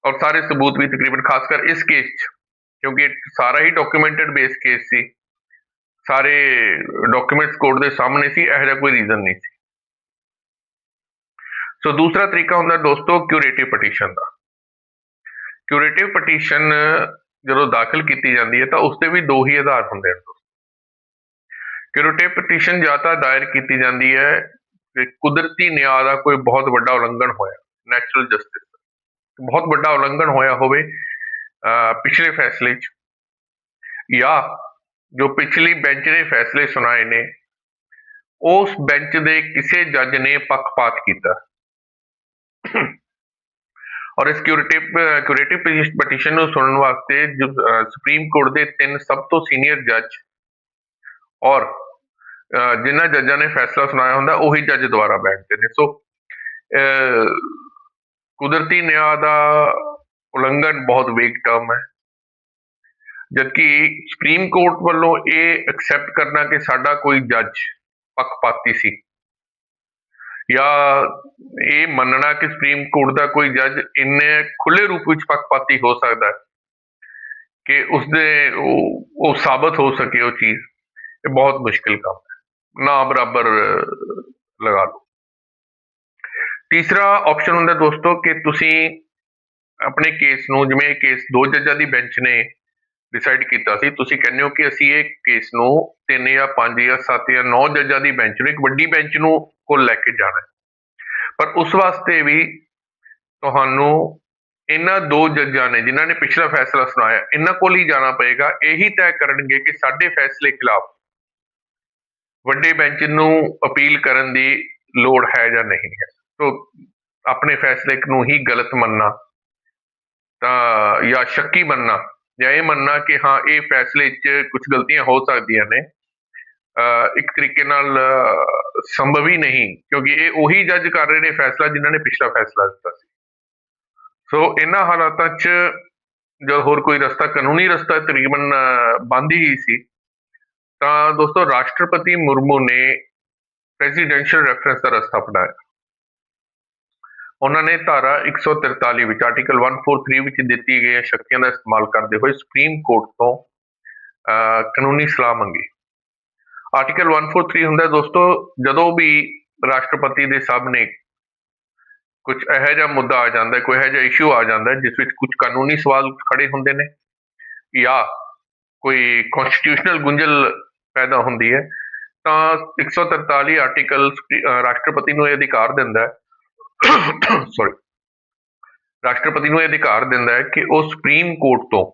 ਔਰ ਸਾਰੇ ਸਬੂਤ ਵੀ ਤਕਰੀਬਨ, ਖਾਸ ਕਰ ਇਸ ਕੇਸ 'ਚ ਕਿਉਂਕਿ ਸਾਰਾ ਹੀ ਡਾਕੂਮੈਂਟਡ ਬੇਸ ਕੇਸ ਸੀ। ਸਾਰੇ ਡਾਕੂਮੈਂਟਸ ਕੋਰਟ ਦੇ ਸਾਹਮਣੇ ਸੀ, ਇਹੋ ਜਿਹਾ ਕੋਈ ਰੀਜ਼ਨ ਨਹੀਂ ਸੀ। ਸੋ ਦੂਸਰਾ ਤਰੀਕਾ ਹੁੰਦਾ ਦੋਸਤੋ ਕਿਊਰੇਟਿਵ ਪਟੀਸ਼ਨ ਦਾ। ਕਿਊਰੇਟਿਵ ਪਟੀਸ਼ਨ ਜਦੋਂ ਦਾਖਲ ਕੀਤੀ ਜਾਂਦੀ ਹੈ ਤਾਂ ਉਸ ਦੇ ਵੀ ਦੋ ਹੀ ਆਧਾਰ ਹੁੰਦੇ ਹਨ ਕਿਊਰੇਟਿਵ ਪਟੀਸ਼ਨ ਜਾਂ ਤਾਂ ਦਾਇਰ ਕੀਤੀ ਜਾਂਦੀ ਹੈ ਕਿ ਕੁਦਰਤੀ ਨਿਆਂ ਦਾ ਕੋਈ ਬਹੁਤ ਵੱਡਾ ਉਲੰਘਣ ਹੋਇਆ ਨੈਚੁਰਲ ਜਸਟਿਸ ਬਹੁਤ ਵੱਡਾ ਉਲੰਘਣ ਹੋਇਆ ਹੋਵੇ ਪਿਛਲੇ ਫੈਸਲੇ 'ਚ ਜਾਂ ਜੋ ਪਿਛਲੀ ਬੈਂਚ ਨੇ ਫੈਸਲੇ ਸੁਣਾਏ ਨੇ ਉਸ ਬੈਂਚ ਦੇ ਕਿਸੇ ਜੱਜ ਨੇ ਪੱਖਪਾਤ ਕੀਤਾ। ਔਰ ਇਸ ਕਿਊਰੇਟਿਵ ਕਿਊਰੇਟਿਵ ਪਟੀਸ਼ਨ ਨੂੰ ਸੁਣਨ ਵਾਸਤੇ ਜੋ, ਸੁਪਰੀਮ ਕੋਰਟ ਦੇ ਤਿੰਨ ਸਭ ਤੋਂ ਸੀਨੀਅਰ ਜੱਜ ਔਰ ਅਹ, ਜਿਨ੍ਹਾਂ ਜੱਜਾਂ ਨੇ ਫੈਸਲਾ ਸੁਣਾਇਆ ਹੁੰਦਾ ਉਹੀ ਜੱਜ ਦੁਆਰਾ ਬੈਠਦੇ ਨੇ। ਸੋ ਅਹ, ਕੁਦਰਤੀ ਨਿਆਂ ਦਾ ਉਲੰਘਣ ਬਹੁਤ ਵੇਕ ਟਰਮ ਹੈ। ਜਦਕਿ ਸੁਪਰੀਮ ਕੋਰਟ ਵੱਲੋਂ ਇਹ ਐਕਸੈਪਟ ਕਰਨਾ ਕਿ ਸਾਡਾ ਕੋਈ ਜੱਜ ਪੱਖਪਾਤੀ ਸੀ। ਜਾਂ ਇਹ ਮੰਨਣਾ ਕਿ ਸੁਪਰੀਮ ਕੋਰਟ ਦਾ ਕੋਈ ਜੱਜ ਇੰਨੇ ਖੁੱਲੇ ਰੂਪ ਵਿੱਚ ਪੱਖਪਾਤੀ ਹੋ ਸਕਦਾ ਹੈ ਕਿ ਉਸਦੇ ਉਹ ਉਹ ਸਾਬਤ ਹੋ ਸਕੇ ਉਹ ਚੀਜ਼, ਇਹ ਬਹੁਤ ਮੁਸ਼ਕਿਲ ਕੰਮ ਹੈ। ਨਾ ਬਰਾਬਰ ਲਗਾ ਲਓ। ਤੀਸਰਾ ਆਪਸ਼ਨ ਹੁੰਦਾ ਦੋਸਤੋ ਕਿ ਤੁਸੀਂ ਆਪਣੇ ਕੇਸ ਨੂੰ, ਜਿਵੇਂ ਇਹ ਕੇਸ ਦੋ ਜੱਜਾਂ ਦੀ ਬੈਂਚ ਨੇ ਡਿਸਾਈਡ ਕੀਤਾ ਸੀ, ਤੁਸੀਂ ਕਹਿੰਦੇ ਹੋ ਕਿ ਅਸੀਂ ਇਹ ਕੇਸ ਨੂੰ ਤਿੰਨ ਜਾਂ ਪੰਜ ਜਾਂ ਸੱਤ ਜਾਂ ਨੌ ਜੱਜਾਂ ਦੀ ਬੈਂਚ ਨੂੰ, ਇੱਕ ਵੱਡੀ ਬੈਂਚ ਨੂੰ ਕੋਲ ਲੈ ਕੇ ਜਾਣਾ ਪਰ ਉਸ ਵਾਸਤੇ ਵੀ ਤੁਹਾਨੂੰ ਇਹਨਾਂ ਦੋ ਜੱਜਾਂ ਨੇ, ਜਿਨ੍ਹਾਂ ਨੇ ਪਿਛਲਾ ਫੈਸਲਾ ਸੁਣਾਇਆ, ਇਹਨਾਂ ਕੋਲ ਹੀ ਜਾਣਾ ਪਏਗਾ। ਇਹੀ ਤੈਅ ਕਰਨਗੇ ਕਿ ਸਾਡੇ ਫੈਸਲੇ ਖਿਲਾਫ ਵੱਡੇ ਬੈਂਚ ਨੂੰ ਅਪੀਲ ਕਰਨ ਦੀ ਲੋੜ ਹੈ ਜਾਂ ਨਹੀਂ ਹੈ। ਸੋ ਆਪਣੇ ਫੈਸਲੇ ਨੂੰ ਹੀ ਗਲਤ ਮੰਨਣਾ ਤਾਂ, ਜਾਂ ਸ਼ੱਕੀ ਮੰਨਣਾ, ਜਾਂ ਇਹ ਮੰਨਣਾ ਕਿ ਹਾਂ, ਇਹ ਫੈਸਲੇ 'ਚ ਕੁਝ ਗਲਤੀਆਂ ਹੋ ਸਕਦੀਆਂ ਨੇ। ਇੱਕ ਤਰੀਕੇ ਨਾਲ ਸੰਭਵ ਹੀ ਨਹੀਂ, ਕਿਉਂਕਿ ਇਹ ਉਹੀ ਜੱਜ ਕਰ ਰਹੇ ਨੇ ਫੈਸਲਾ ਜਿਨ੍ਹਾਂ ਨੇ ਪਿਛਲਾ ਫੈਸਲਾ ਦਿੱਤਾ ਸੀ। ਸੋ, ਇਹਨਾਂ ਹਾਲਾਤਾਂ 'ਚ ਜਦ ਹੋਰ ਕੋਈ ਰਸਤਾ, ਕਾਨੂੰਨੀ ਰਸਤਾ ਤਕਰੀਬਨ ਬੰਦ ਹੀ ਸੀ, ਤਾਂ ਦੋਸਤੋ ਰਾਸ਼ਟਰਪਤੀ ਮੁਰਮੂ ਨੇ ਪ੍ਰੈਜ਼ੀਡੈਂਸ਼ੀਅਲ ਰੈਫਰੈਂਸ ਦਾ ਰਸਤਾ ਅਪਣਾਇਆ। ਉਹਨਾਂ ਨੇ ਧਾਰਾ 143 ਵਿੱਚ ਆਰਟੀਕਲ 143 ਵਿੱਚ ਦਿੱਤੀ ਗਈ ਸ਼ਕਤੀਆਂ ਦਾ ਇਸਤੇਮਾਲ ਕਰਦੇ ਹੋਏ ਸੁਪਰੀਮ ਕੋਰਟ ਤੋਂ ਕਾਨੂੰਨੀ ਸਲਾਹ ਮੰਗੀ। ਆਰਟੀਕਲ 143 ਹੁੰਦਾ ਦੋਸਤੋ, ਜਦੋਂ ਵੀ ਰਾਸ਼ਟਰਪਤੀ ਦੇ ਸਾਹਮਣੇ ਕੁਝ ਇਹੋ ਜਿਹਾ ਮੁੱਦਾ ਆ ਜਾਂਦਾ ਕੋਈ ਇਹੋ ਜਿਹਾ ਇਸ਼ੂ ਆ ਜਾਂਦਾ ਜਿਸ ਵਿੱਚ ਕੁਝ ਕਾਨੂੰਨੀ ਸਵਾਲ ਖੜੇ ਹੁੰਦੇ ਨੇ ਜਾਂ ਕੋਈ ਕਨਸਟੀਟਿਊਸ਼ਨਲ ਗੁੰਝਲ ਪੈਦਾ ਹੁੰਦੀ ਹੈ, ਤਾਂ 143 ਆਰਟੀਕਲ ਸੁਪਰੀ- ਰਾਸ਼ਟਰਪਤੀ ਨੂੰ ਇਹ ਅਧਿਕਾਰ ਦਿੰਦਾ ਹੈ ਸੌਰੀ ਰਾਸ਼ਟਰਪਤੀ ਨੂੰ ਇਹ ਅਧਿਕਾਰ ਦਿੰਦਾ ਹੈ ਕਿ ਉਹ ਸੁਪਰੀਮ ਕੋਰਟ ਤੋਂ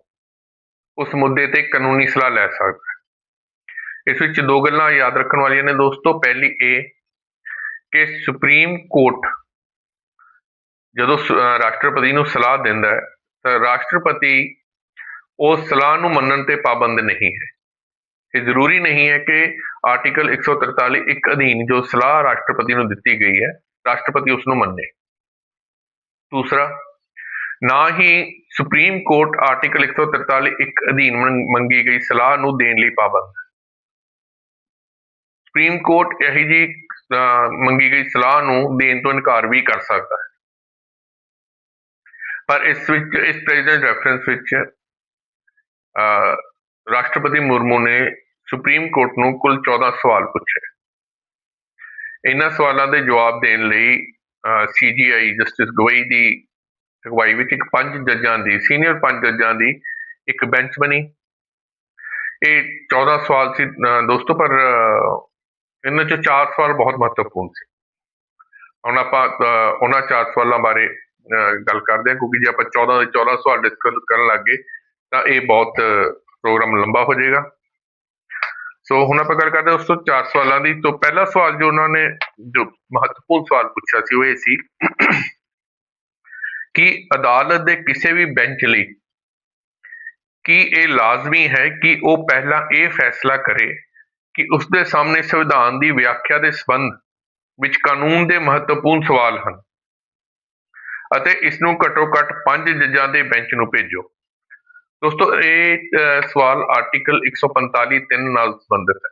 ਉਸ ਮੁੱਦੇ ਤੇ ਕਾਨੂੰਨੀ ਸਲਾਹ ਲੈ ਸਕਦਾ ਹੈ। ਇਸ ਵਿੱਚ ਦੋ ਗੱਲਾਂ ਯਾਦ ਰੱਖਣ ਵਾਲੀਆਂ ਨੇ ਦੋਸਤੋ। ਪਹਿਲੀ ਇਹ ਕਿ ਸੁਪਰੀਮ ਕੋਰਟ ਜਦੋਂ ਰਾਸ਼ਟਰਪਤੀ ਨੂੰ ਸਲਾਹ ਦਿੰਦਾ ਹੈ, ਤਾਂ ਰਾਸ਼ਟਰਪਤੀ ਉਸ ਸਲਾਹ ਨੂੰ ਮੰਨਣ ਤੇ ਪਾਬੰਦ ਨਹੀਂ ਹੈ। ਇਹ ਜ਼ਰੂਰੀ ਨਹੀਂ ਹੈ ਕਿ ਆਰਟੀਕਲ 143 ਇੱਕ ਅਧੀਨ ਜੋ ਸਲਾਹ ਰਾਸ਼ਟਰਪਤੀ ਨੂੰ ਦਿੱਤੀ ਗਈ ਹੈ ਰਾਸ਼ਟਰਪਤੀ ਉਸ ਨੂੰ ਮੰਨੇ। ਦੂਸਰਾ ਨਾ ਹੀ ਸੁਪਰੀਮ ਕੋਰਟ ਆਰਟੀਕਲ 143 ਇੱਕ ਅਧੀਨ ਮੰਗੀ ਗਈ ਸਲਾਹ ਨੂੰ ਦੇਣ ਲਈ ਪਾਬੰਦ। ਹੈ ਸੁਪਰੀਮ ਕੋਰਟ ਇਹੀ ਜੀ ਮੰਗੀ ਗਈ ਸਲਾਹ ਨੂੰ ਦੇਣ ਤੋਂ ਇਨਕਾਰ ਵੀ ਕਰ ਸਕਦਾ ਹੈ। ਪਰ ਇਸ ਵਿੱਚ ਇਸ ਪ੍ਰੈਜ਼ੀਡੈਂਟ ਰੈਫਰੈਂਸ ਵਿੱਚ ਅਹ, ਰਾਸ਼ਟਰਪਤੀ ਮੁਰਮੂ ਨੇ ਸੁਪਰੀਮ ਕੋਰਟ ਨੂੰ ਕੁੱਲ 14 ਸਵਾਲ ਪੁੱਛੇ। ਇਹਨਾਂ ਸਵਾਲਾਂ ਦੇ ਜਵਾਬ ਦੇਣ ਲਈ ਸੀਜੀਆਈ ਜਸਟਿਸ ਗੋਈ ਦੀ ਅਗਵਾਈ ਵਿੱਚ ਇੱਕ ਪੰਜ ਜੱਜਾਂ ਦੀ, ਸੀਨੀਅਰ ਪੰਜ ਜੱਜਾਂ ਦੀ ਇੱਕ ਬੈਂਚ ਬਣੀ। ਇਹ 14 ਸਵਾਲ ਸੀ ਦੋਸਤੋ, ਪਰ ਇਹਨਾਂ ਚੋਂ ਚਾਰ ਸਵਾਲ ਬਹੁਤ ਮਹੱਤਵਪੂਰਨ ਸੀ। ਹੁਣ ਆਪਾਂ ਉਹਨਾਂ ਚਾਰ ਸਵਾਲਾਂ ਬਾਰੇ ਗੱਲ ਕਰਦੇ ਹਾਂ, ਕਿਉਂਕਿ ਜੇ ਆਪਾਂ 14 ਦੇ 14 ਸਵਾਲ ਡਿਸਕਸ ਕਰਨ ਲੱਗੇ ਤਾਂ ਇਹ ਬਹੁਤ ਪ੍ਰੋਗਰਾਮ ਲੰਬਾ ਹੋ ਜਾਏਗਾ। ਸੋ ਹੁਣ ਆਪਾਂ ਗੱਲ ਕਰਦੇ ਹਾਂ ਉਸ ਤੋਂ ਚਾਰ ਸਵਾਲਾਂ ਦੀ। ਤੋਂ ਪਹਿਲਾ ਸਵਾਲ ਜੋ ਉਹਨਾਂ ਨੇ, ਜੋ ਮਹੱਤਵਪੂਰਨ ਸਵਾਲ ਪੁੱਛਿਆ ਸੀ ਉਹ ਇਹ ਸੀ ਕਿ ਅਦਾਲਤ ਦੇ ਕਿਸੇ ਵੀ ਬੈਂਚ ਲਈ ਕੀ ਇਹ ਲਾਜ਼ਮੀ ਹੈ ਕਿ ਉਹ ਪਹਿਲਾਂ ਇਹ ਫੈਸਲਾ ਕਰੇ ਕਿ ਉਸ ਦੇ ਸਾਹਮਣੇ ਸੰਵਿਧਾਨ ਦੀ ਵਿਆਖਿਆ ਦੇ ਸੰਬੰਧ ਵਿੱਚ ਕਾਨੂੰਨ ਦੇ ਮਹੱਤਵਪੂਰਨ ਸਵਾਲ ਹਨ ਅਤੇ ਇਸ ਨੂੰ ਘੱਟੋ ਘੱਟ ਪੰਜ ਜੱਜਾਂ ਦੇ ਬੈਂਚ ਨੂੰ ਭੇਜੋ। ਦੋਸਤੋ, ਇਹ ਸਵਾਲ ਆਰਟੀਕਲ 145 3 ਨਾਲ ਸੰਬੰਧਿਤ ਹੈ।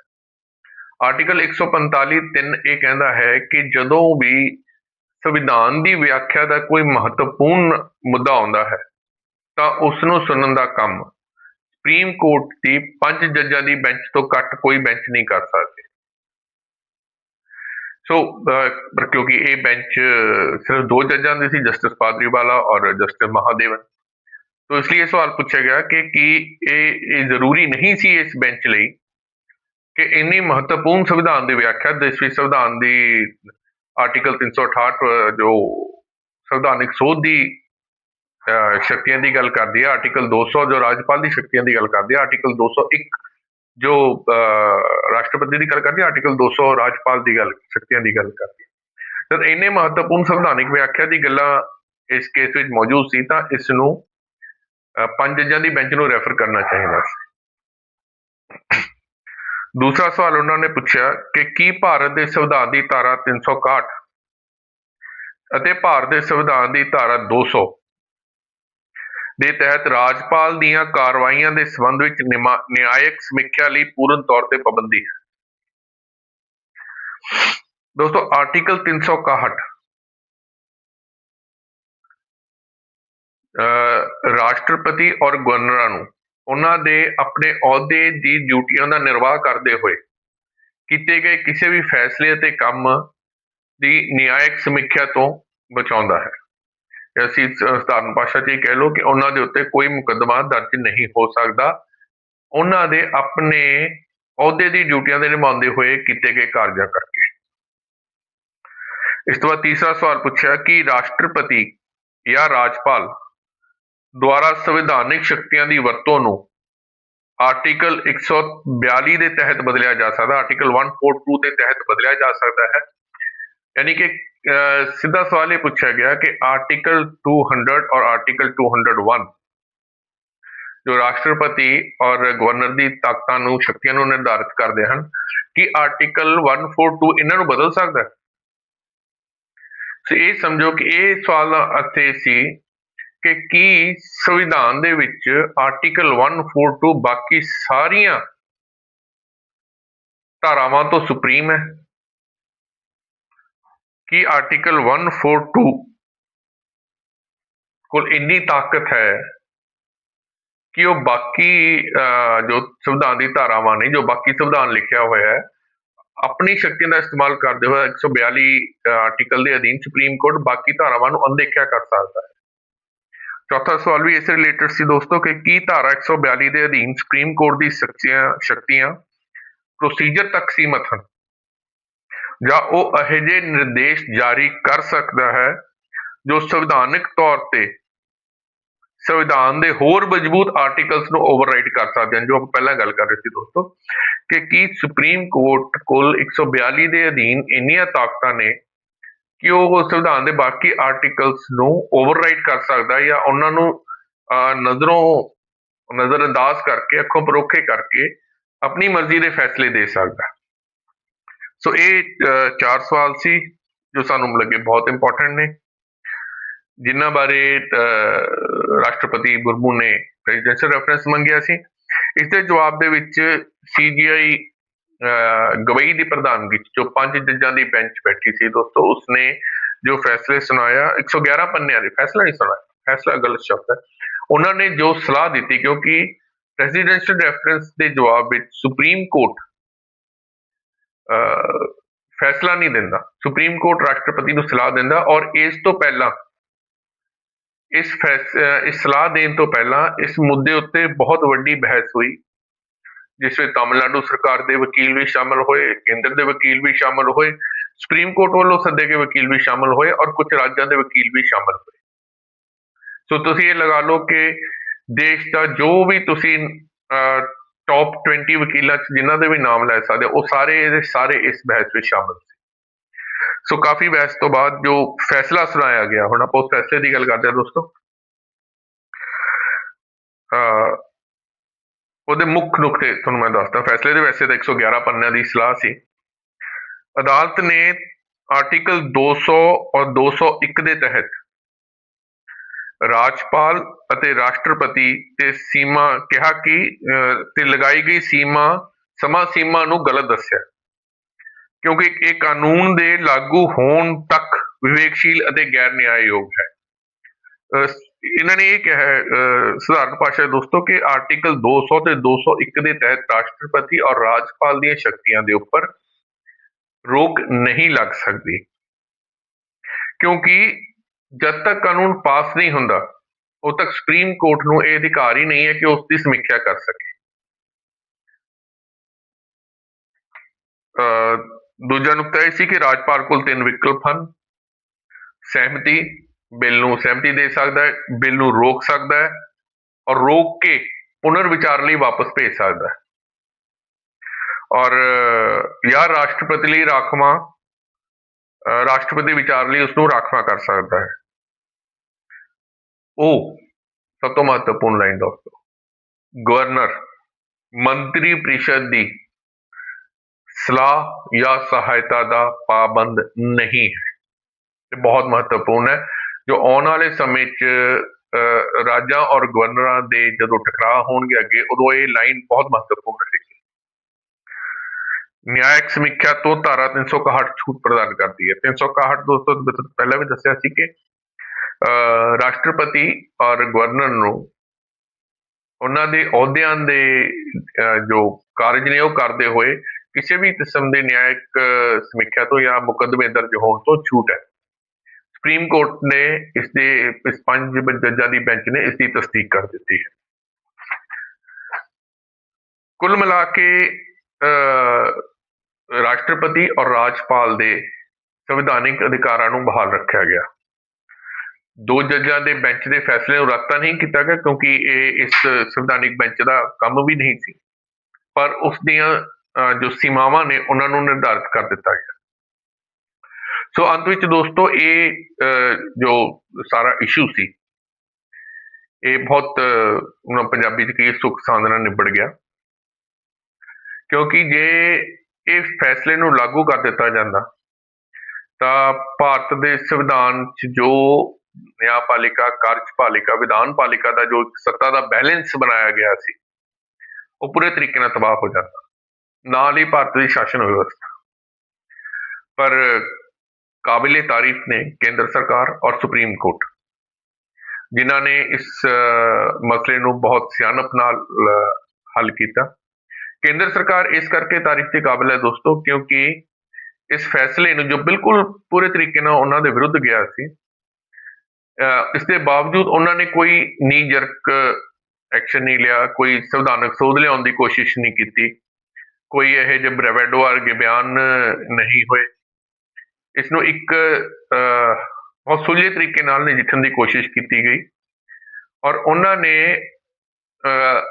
ਆਰਟੀਕਲ 145 3 ਇਹ ਕਹਿੰਦਾ ਹੈ ਕਿ ਜਦੋਂ ਵੀ ਸੰਵਿਧਾਨ ਦੀ ਵਿਆਖਿਆ ਦਾ ਕੋਈ ਮਹੱਤਵਪੂਰਨ ਮੁੱਦਾ ਆਉਂਦਾ ਹੈ, ਤਾਂ ਉਸ ਨੂੰ ਸੁਣਨ ਦਾ ਕੰਮ ਸੁਪਰੀਮ ਕੋਰਟ ਦੀ ਪੰਜ ਜੱਜਾਂ ਦੀ ਬੈਂਚ ਤੋਂ ਘੱਟ ਕੋਈ ਬੈਂਚ ਨਹੀਂ ਕਰ ਸਕਦੇ। ਸੋ ਕਿਉਂਕਿ ਇਹ ਬੈਂਚ ਸਿਰਫ ਦੋ ਜੱਜਾਂ ਦੀ ਸੀ, ਜਸਟਿਸ ਪਾਦਰੀਵਾਲਾ ਔਰ ਜਸਟਿਸ ਮਹਾਦੇਵਨ। ਤੋ ਇਸ ਲਈ ਇਹ ਸਵਾਲ ਪੁੱਛਿਆ ਗਿਆ ਕਿ ਕੀ ਇਹ ਇਹ ਜ਼ਰੂਰੀ ਨਹੀਂ ਸੀ ਇਸ ਬੈਂਚ ਲਈ ਕਿ ਇੰਨੀ ਮਹੱਤਵਪੂਰਨ ਸੰਵਿਧਾਨ ਦੀ ਵਿਆਖਿਆ ਦੇਸ਼ ਦੇਸ਼ੀ ਸੰਵਿਧਾਨ ਦੀ ਆਰਟੀਕਲ 368 ਅਹ, ਜੋ ਸੰਵਿਧਾਨਿਕ ਸੋਧ ਦੀ ਸ਼ਕਤੀਆਂ ਦੀ ਗੱਲ ਕਰਦੀ ਹੈ ਆਰਟੀਕਲ 200 ਜੋ ਰਾਜਪਾਲ ਦੀ ਸ਼ਕਤੀਆਂ ਦੀ ਗੱਲ ਕਰਦੀ ਹੈ ਆਰਟੀਕਲ 201 ਜੋ ਅਹ, ਰਾਸ਼ਟਰਪਤੀ ਦੀ ਗੱਲ ਕਰਦੀ ਹੈ ਆਰਟੀਕਲ 200 ਰਾਜਪਾਲ ਦੀ ਗੱਲ ਸ਼ਕਤੀਆਂ ਦੀ ਗੱਲ ਕਰਦੀ ਹੈ। ਤਾਂ ਇੰਨੇ ਮਹੱਤਵਪੂਰਨ ਸੰਵਿਧਾਨਿਕ ਵਿਆਖਿਆ ਦੀ ਗੱਲਾਂ ਇਸ ਕੇਸ ਵਿੱਚ ਮੌਜੂਦ ਸੀ ਤਾਂ ਇਸ ਨੂੰ ਪੰਜ ਜੱਜਾਂ ਦੀ ਬੈਂਚ ਨੂੰ ਰੈਫਰ ਕਰਨਾ ਚਾਹੀਦਾ ਸੀ। ਦੂਸਰਾ ਸਵਾਲ ਉਹਨਾਂ ਨੇ ਪੁੱਛਿਆ ਕਿ ਕੀ ਭਾਰਤ ਦੇ ਸੰਵਿਧਾਨ ਦੀ ਧਾਰਾ 361 ਅਤੇ ਭਾਰਤ ਦੇ ਸੰਵਿਧਾਨ ਦੀ ਧਾਰਾ 200 ਦੇ ਤਹਿਤ ਰਾਜਪਾਲ ਦੀਆਂ ਕਾਰਵਾਈਆਂ ਦੇ ਸੰਬੰਧ ਵਿੱਚ ਨਿਮਾ- ਨਿਆਇਕ ਸਮੀਖਿਆ ਲਈ ਪੂਰਨ ਤੌਰ ਤੇ ਪਾਬੰਦੀ ਹੈ। ਦੋਸਤੋ ਆਰਟੀਕਲ 361 ਰਾਸ਼ਟਰਪਤੀ ਔਰ ਗਵਰਨਰਾਂ ਨੂੰ ਉਹਨਾਂ ਦੇ ਆਪਣੇ ਅਹੁਦੇ ਦੀ ਡਿਊਟੀਆਂ ਦਾ ਨਿਰਵਾਹ ਕਰਦੇ ਹੋਏ ਕੀਤੇ ਗਏ ਕਿਸੇ ਵੀ ਫੈਸਲੇ ਅਤੇ ਕੰਮ ਦੀ ਨਿਆਇਕ ਸਮੀਖਿਆ ਤੋਂ ਬਚਾਉਂਦਾ ਹੈ। ਅਸੀਂ ਸਧਾਰਨ ਭਾਸ਼ਾ 'ਚ ਇਹ ਕਹਿ ਲਓ ਕਿ ਉਹਨਾਂ ਦੇ ਉੱਤੇ ਕੋਈ ਮੁਕੱਦਮਾ ਦਰਜ ਨਹੀਂ ਹੋ ਸਕਦਾ। ਉਹਨਾਂ ਦੇ ਆਪਣੇ ਅਹੁਦੇ ਦੀ ਡਿਊਟੀਆਂ ਦੇ ਨਿਭਾਉਂਦੇ ਹੋਏ ਕੀਤੇ ਗਏ ਕਾਰਜਾਂ ਕਰਕੇ। ਇਸ ਤੋਂ ਬਾਅਦ ਤੀਸਰਾ ਸਵਾਲ ਪੁੱਛਿਆ ਕਿ ਰਾਸ਼ਟਰਪਤੀ ਜਾਂ ਰਾਜਪਾਲ ਦੁਆਰਾ ਸੰਵਿਧਾਨਿਕ ਸ਼ਕਤੀਆਂ ਦੀ ਵਰਤੋਂ ਨੂੰ ਆਰਟੀਕਲ 142 ਦੇ ਤਹਿਤ ਬਦਲਿਆ ਜਾ ਸਕਦਾ, ਆਰਟੀਕਲ 142 ਦੇ ਤਹਿਤ ਬਦਲਿਆ ਜਾ ਸਕਦਾ ਹੈ। ਯਾਨੀ ਕਿ ਸਿੱਧਾ ਸਵਾਲ ਇਹ ਪੁੱਛਿਆ ਗਿਆ ਕਿ ਆਰਟੀਕਲ 200 ਔਰ ਆਰਟੀਕਲ 201 ਜੋ ਰਾਸ਼ਟਰਪਤੀ ਔਰ ਗਵਰਨਰ ਦੀ ਤਾਕਤਾਂ ਨੂੰ, ਸ਼ਕਤੀਆਂ ਨੂੰ ਨਿਰਧਾਰਿਤ ਕਰਦੇ ਹਨ, ਕਿ ਆਰਟੀਕਲ 142 ਇਹਨਾਂ ਨੂੰ ਬਦਲ ਸਕਦਾ ਹੈ? ਸੋ ਇਹ ਸਮਝੋ ਕਿ ਇਹ ਸਵਾਲ ਇੱਥੇ ਸੀ ਕਿ ਕੀ ਸੰਵਿਧਾਨ ਦੇ ਵਿੱਚ ਆਰਟੀਕਲ 142 ਬਾਕੀ ਸਾਰੀਆਂ ਧਾਰਾਵਾਂ ਤੋਂ ਸੁਪਰੀਮ ਹੈ? ਕੀ ਆਰਟੀਕਲ 142 ਕੋਲ ਇੰਨੀ ਤਾਕਤ ਹੈ ਕਿ ਉਹ ਬਾਕੀ ਜੋ ਸੰਵਿਧਾਨ ਦੀ ਧਾਰਾਵਾਂ ਨੇ, ਜੋ ਬਾਕੀ ਸੰਵਿਧਾਨ ਲਿਖਿਆ ਹੋਇਆ ਹੈ, ਆਪਣੀ ਸ਼ਕਤੀ ਦਾ ਇਸਤੇਮਾਲ ਕਰਦੇ ਹੋਏ 142 ਆਰਟੀਕਲ ਦੇ ਅਧੀਨ ਸੁਪਰੀਮ ਕੋਰਟ ਬਾਕੀ ਧਾਰਾਵਾਂ ਨੂੰ ਅਣਦੇਖਿਆ ਕਰ ਸਕਦਾ ਹੈ? ਚੌਥਾ ਸਵਾਲ ਵੀ ਇਸ ਰਿਲੇਟਡ ਸੀ ਦੋਸਤੋ ਕਿ ਕੀ ਧਾਰਾ 142 ਦੇ ਅਧੀਨ ਸੁਪਰੀਮ ਕੋਰਟ ਦੀ ਸ਼ਕਤੀਆਂ ਪ੍ਰੋਸੀਜਰ ਤੱਕ ਸੀਮਤ ਹਨ? ਜਾਂ ਉਹ ਅਜਿਹੇ ਨਿਰਦੇਸ਼ ਜਾਰੀ ਕਰ ਸਕਦਾ ਹੈ ਜੋ ਸੰਵਿਧਾਨਕ ਤੌਰ ਤੇ ਸੰਵਿਧਾਨ ਦੇ ਹੋਰ ਮਜ਼ਬੂਤ ਆਰਟੀਕਲਸ ਨੂੰ ਓਵਰਰਾਈਡ ਕਰ ਸਕਦੇ ਹਨ? ਜੋ ਆਪਾਂ ਪਹਿਲਾਂ ਗੱਲ ਕਰ ਰਹੇ ਸੀ ਦੋਸਤੋ, ਕਿ ਕੀ ਸੁਪਰੀਮ ਕੋਰਟ ਕੋਲ 142 ਦੇ ਅਧੀਨ ਇੰਨੀਆਂ ਤਾਕਤਾਂ ਨੇ ਕਿ ਉਹ ਸੰਵਿਧਾਨ ਦੇ ਬਾਕੀ ਆਰਟੀਕਲਸ ਨੂੰ ਓਵਰਰਾਈਡ ਕਰ ਸਕਦਾ ਜਾਂ ਉਹਨਾਂ ਨੂੰ ਨਜ਼ਰੋਂ ਨਜ਼ਰਅੰਦਾਜ਼ ਕਰਕੇ ਅੱਖੋਂ ਪਰੋਖੇ ਕਰਕੇ ਆਪਣੀ ਮਰਜ਼ੀ ਦੇ ਫੈਸਲੇ ਦੇ ਸਕਦਾ। ਸੋ ਇਹ ਚਾਰ ਸਵਾਲ ਸੀ ਜੋ ਸਾਨੂੰ ਲੱਗੇ ਬਹੁਤ ਇੰਪੋਰਟੈਂਟ ਨੇ ਜਿਨ੍ਹਾਂ ਬਾਰੇ ਅਹ, ਰਾਸ਼ਟਰਪਤੀ ਮੁਰਮੂ ਨੇ ਪ੍ਰੈਜ਼ੀਡੈਂਸ਼ੀਅਲ ਰੈਫਰੈਂਸ ਮੰਗਿਆ ਸੀ। ਇਸ ਦੇ ਜਵਾਬ ਦੇ ਵਿੱਚ ਸੀਜੀਆਈ ਗਵਈ ਦੀ ਪ੍ਰਧਾਨਗੀ 'ਚ ਜੋ ਪੰਜ ਜੱਜਾਂ ਦੀ ਬੈਂਚ ਬੈਠੀ ਸੀ ਦੋਸਤੋ ਉਸਨੇ ਜੋ ਫੈਸਲੇ ਸੁਣਾਇਆ 111 ਪੰਨਿਆਂ ਦੇ ਫੈਸਲਾ ਨਹੀਂ ਸੁਣਾਇਆ ਫੈਸਲਾ ਗਲਤ ਸ਼ਬਦ ਹੈ। ਉਹਨਾਂ ਨੇ ਜੋ ਸਲਾਹ ਦਿੱਤੀ ਕਿਉਂਕਿ ਪ੍ਰੈਜ਼ੀਡੈਂਸ਼ੀਅਲ ਰੈਫਰੈਂਸ ਦੇ ਜਵਾਬ ਵਿੱਚ ਸੁਪਰੀਮ ਕੋਰਟ ਅਹ, ਫੈਸਲਾ ਨਹੀਂ ਦਿੰਦਾ ਸੁਪਰੀਮ ਕੋਰਟ ਰਾਸ਼ਟਰਪਤੀ ਨੂੰ ਸਲਾਹ ਦਿੰਦਾ ਔਰ ਇਸ ਤੋਂ ਪਹਿਲਾਂ ਇਸ ਫੈਸ ਇਸ ਸਲਾਹ ਦੇਣ ਤੋਂ ਪਹਿਲਾਂ ਇਸ ਮੁੱਦੇ ਉੱਤੇ ਬਹੁਤ ਵੱਡੀ ਬਹਿਸ ਹੋਈ। ਜਿਸ ਵਿੱਚ ਤਾਮਿਲਨਾਡੂ ਸਰਕਾਰ ਦੇ ਵਕੀਲ ਵੀ ਸ਼ਾਮਲ ਹੋਏ, ਕੇਂਦਰ ਦੇ ਵਕੀਲ ਵੀ ਸ਼ਾਮਲ ਹੋਏ, ਸੁਪਰੀਮ ਕੋਰਟ ਵੱਲੋਂ ਸੱਦੇ ਗਏ ਵਕੀਲ ਵੀ ਸ਼ਾਮਲ ਹੋਏ ਔਰ ਕੁਝ ਰਾਜਾਂ ਦੇ ਵਕੀਲ ਵੀ ਸ਼ਾਮਲ ਹੋਏ। ਸੋ ਤੁਸੀਂ ਇਹ ਲਗਾ ਲਓ ਕਿ ਦੇਸ਼ ਦਾ ਜੋ ਵੀ ਤੁਸੀਂ ਟੌਪ 20 ਵਕੀਲਾਂ ਚ ਜਿਨ੍ਹਾਂ ਦੇ ਵੀ ਨਾਮ ਲੈ ਸਕਦੇ ਉਹ ਸਾਰੇ ਇਹਦੇ ਸਾਰੇ ਇਸ ਬਹਿਸ ਵਿੱਚ ਸ਼ਾਮਲ ਸੀ। ਸੋ ਕਾਫੀ ਬਹਿਸ ਤੋਂ ਬਾਅਦ ਜੋ ਫੈਸਲਾ ਸੁਣਾਇਆ ਗਿਆ, ਹੁਣ ਆਪਾਂ ਉਸ ਫੈਸਲੇ ਦੀ ਗੱਲ ਕਰਦੇ ਹਾਂ ਦੋਸਤੋ। ਅਹ ਉਹਦੇ ਮੁੱਖ ਨੁਕਤੇ ਤੁਹਾਨੂੰ ਮੈਂ ਦੱਸਦਾ। ਫੈਸਲੇ ਦੇ ਵੈਸੇ ਤਾਂ 111 ਪੰਨਿਆਂ ਦੀ ਸਲਾਹ ਸੀ। ਅਦਾਲਤ ਨੇ ਆਰਟੀਕਲ 200 ਔਰ 201 ਦੇ ਤਹਿਤ ਰਾਜਪਾਲ ਅਤੇ ਰਾਸ਼ਟਰਪਤੀ ਤੇ ਸੀਮਾ ਕਿਹਾ ਕਿ ਅਹ, ਤੇ ਲਗਾਈ ਗਈ ਸੀਮਾ ਸਮਾਂ ਸੀਮਾ ਨੂੰ ਗਲਤ ਦੱਸਿਆ। ਕਿਉਂਕਿ ਇਹ ਕਾਨੂੰਨ ਦੇ ਲਾਗੂ ਹੋਣ ਤੱਕ ਵਿਵੇਕਸ਼ੀਲ ਅਤੇ ਗੈਰ ਨਿਆਂਯੋਗ ਹੈ। ਅਹ ਇਹਨਾਂ ਨੇ ਇਹ ਕਿਹਾ ਹੈ, ਅਹ, ਸਧਾਰਨ ਭਾਸ਼ਾ ਦੋਸਤੋ ਕਿ ਆਰਟੀਕਲ 200 ਤੇ 201 ਦੇ ਤਹਿਤ ਰਾਸ਼ਟਰਪਤੀ ਔਰ ਰਾਜਪਾਲ ਦੀਆਂ ਸ਼ਕਤੀਆਂ ਦੇ ਉੱਪਰ ਰੋਕ ਨਹੀਂ ਲੱਗ ਸਕਦੀ। ਕਿਉਂਕਿ ਜਦ ਤੱਕ ਕਾਨੂੰਨ ਪਾਸ ਨਹੀਂ ਹੁੰਦਾ, ਉਦ ਤੱਕ ਸੁਪਰੀਮ ਕੋਰਟ ਨੂੰ ਇਹ ਅਧਿਕਾਰ ਹੀ ਨਹੀਂ ਹੈ ਕਿ ਉਸ ਦੀ ਸਮੀਖਿਆ ਕਰ ਸਕੇ। ਅਹ, ਦੂਜਾ ਨੁਕਤਾ ਇਹ ਸੀ ਕਿ ਰਾਜਪਾਲ ਕੋਲ ਤਿੰਨ ਵਿਕਲਪ ਹਨ। ਸਹਿਮਤੀ ਬਿੱਲ ਨੂੰ ਸਹਿਮਤੀ ਦੇ ਸਕਦਾ ਹੈ ਬਿੱਲ ਨੂੰ ਰੋਕ ਸਕਦਾ ਹੈ ਔਰ ਰੋਕ ਕੇ ਪੁਨਰ ਵਿਚਾਰ ਲਈ ਵਾਪਸ ਭੇਜ ਸਕਦਾ ਹੈ। ਔਰ ਅਹ, ਜਾਂ ਰਾਸ਼ਟਰਪਤੀ ਲਈ ਰਾਖਵਾਂ ਰਾਸ਼ਟਰਪਤੀ ਵਿਚਾਰ ਲਈ ਉਸ ਨੂੰ ਰਾਖਵਾਂ ਕਰ ਸਕਦਾ ਹੈ। ਉਹ ਸਭ ਤੋਂ ਮਹੱਤਵਪੂਰਨ ਲਾਈਨ ਦੋਸਤੋ ਗਵਰਨਰ ਮੰਤਰੀ ਪ੍ਰੀਸ਼ਦ ਦੀ ਸਲਾਹ ਜਾਂ ਸਹਾਇਤਾ ਦਾ ਪਾਬੰਦ ਨਹੀਂ ਹੈ। ਇਹ ਬਹੁਤ ਮਹੱਤਵਪੂਰਨ ਹੈ। ਜੋ ਆਉਣ ਵਾਲੇ ਸਮੇਂ 'ਚ ਅਹ, ਰਾਜਾਂ ਔਰ ਗਵਰਨਰਾਂ ਦੇ ਜਦੋਂ ਟਕਰਾਅ ਹੋਣਗੇ ਅੱਗੇ ਉਦੋਂ ਇਹ ਲਾਈਨ ਬਹੁਤ ਮਹੱਤਵਪੂਰਨ ਰਹੇਗੀ। ਨਿਆਇਕ ਸਮੀਖਿਆ ਤੋਂ ਧਾਰਾ 361 ਛੂਟ ਪ੍ਰਦਾਨ ਕਰਦੀ ਹੈ। 361 ਦੋਸਤੋ ਮੈਂ ਤੁਹਾਨੂੰ ਪਹਿਲਾਂ ਵੀ ਦੱਸਿਆ ਸੀ ਕਿ ਅਹ, ਰਾਸ਼ਟਰਪਤੀ ਔਰ ਗਵਰਨਰ ਨੂੰ ਉਹਨਾਂ ਦੇ ਅਹੁਦਿਆਂ ਦੇ ਅਹ, ਜੋ ਕਾਰਜ ਨੇ ਉਹ ਕਰਦੇ ਹੋਏ ਕਿਸੇ ਵੀ ਕਿਸਮ ਦੇ ਨਿਆਇਕ ਸਮੀਖਿਆ ਤੋਂ ਜਾਂ ਮੁਕੱਦਮੇ ਦਰਜ ਹੋਣ ਤੋਂ ਛੂਟ ਹੈ। ਸੁਪਰੀਮ ਕੋਰਟ ਨੇ ਇਸ ਦੇ ਇਸ ਪੰਜ ਜੱਜਾਂ ਦੀ ਬੈਂਚ ਨੇ ਇਸ ਦੀ ਤਸਦੀਕ ਕਰ ਦਿੱਤੀ ਹੈ। ਕੁੱਲ ਮਿਲਾ ਕੇ ਅਹ, ਰਾਸ਼ਟਰਪਤੀ ਔਰ ਰਾਜਪਾਲ ਦੇ ਸੰਵਿਧਾਨਿਕ ਅਧਿਕਾਰਾਂ ਨੂੰ ਬਹਾਲ ਰੱਖਿਆ ਗਿਆ। ਦੋ ਜੱਜਾਂ ਦੇ ਬੈਂਚ ਦੇ ਫੈਸਲੇ ਨੂੰ ਰੱਦ ਨਹੀਂ ਕੀਤਾ ਗਿਆ ਕਿਉਂਕਿ ਇਹ ਇਸ ਸੰਵਿਧਾਨਿਕ ਬੈਂਚ ਦਾ ਕੰਮ ਵੀ ਨਹੀਂ ਸੀ। ਪਰ ਉਸ ਦੀਆਂ ਜੋ ਸੀਮਾਵਾਂ ਨੇ ਉਹਨਾਂ ਨੂੰ ਨਿਰਧਾਰਿਤ ਕਰ ਦਿੱਤਾ ਗਿਆ। ਸੋ ਅੰਤ ਵਿੱਚ ਦੋਸਤੋ, ਇਹ ਜੋ ਸਾਰਾ ਇਸ਼ੂ ਸੀ, ਇਹ ਬਹੁਤ ਉਹਨਾਂ ਪੰਜਾਬੀ ਚ ਕੀ ਸੁੱਖ ਸਾਂਦ ਨਾਲ ਨਿਬੜ ਗਿਆ। ਕਿਉਂਕਿ ਜੇ ਇਸ ਫੈਸਲੇ ਨੂੰ ਲਾਗੂ ਕਰ ਦਿੱਤਾ ਜਾਂਦਾ, ਤਾਂ ਭਾਰਤ ਦੇ ਸੰਵਿਧਾਨ 'ਚ ਜੋ ਨਿਆਂਪਾਲਿਕਾ, ਕਾਰਜਪਾਲਿਕਾ ਵਿਧਾਨ ਪਾਲਿਕਾ ਦਾ ਜੋ ਸੱਤਾ ਦਾ ਬੈਲੈਂਸ ਬਣਾਇਆ ਗਿਆ ਸੀ, ਉਹ ਪੂਰੇ ਤਰੀਕੇ ਨਾਲ ਤਬਾਹ ਹੋ ਜਾਂਦਾ। ਨਾਲ ਹੀ ਭਾਰਤ ਦੀ ਸ਼ਾਸਨ ਵਿਵਸਥਾ। ਪਰ ਕਾਬਿਲੇ ਤਾਰੀਫ ਨੇ ਕੇਂਦਰ ਸਰਕਾਰ ਔਰ ਸੁਪਰੀਮ ਕੋਰਟ। ਜਿਨ੍ਹਾਂ ਨੇ ਇਸ ਮਸਲੇ ਨੂੰ ਬਹੁਤ ਸਿਆਣਪ ਨਾਲ ਹੱਲ ਕੀਤਾ। ਕੇਂਦਰ ਸਰਕਾਰ ਇਸ ਕਰਕੇ ਤਾਰੀਫ ਦੇ ਕਾਬਿਲ ਹੈ ਦੋਸਤੋ ਕਿਉਂਕਿ ਇਸ ਫੈਸਲੇ ਨੂੰ ਜੋ ਬਿਲਕੁਲ ਪੂਰੇ ਤਰੀਕੇ ਨਾਲ ਉਹਨਾਂ ਦੇ ਵਿਰੁੱਧ ਗਿਆ ਸੀ ਅਹ, ਇਸ ਦੇ ਬਾਵਜੂਦ ਉਹਨਾਂ ਨੇ ਕੋਈ ਨੀ ਜਰਕ ਐਕਸ਼ਨ ਨਹੀਂ ਲਿਆ ਕੋਈ ਸੰਵਿਧਾਨਕ ਸੋਧ ਲਿਆਉਣ ਦੀ ਕੋਸ਼ਿਸ਼ ਨਹੀਂ ਕੀਤੀ ਕੋਈ ਇਹ ਜਿਹੇ ਬ੍ਰੈਵੈਡੋ ਵਰਗੇ ਬਿਆਨ ਨਹੀਂ ਹੋਏ। ਇਸਨੂੰ ਇੱਕ ਅਹ, ਬਹੁਤ ਸੁਲਝੇ ਤਰੀਕੇ ਨਾਲ ਨਜਿੱਠਣ ਦੀ ਕੋਸ਼ਿਸ਼ ਕੀਤੀ ਗਈ ਔਰ ਉਹਨਾਂ ਨੇ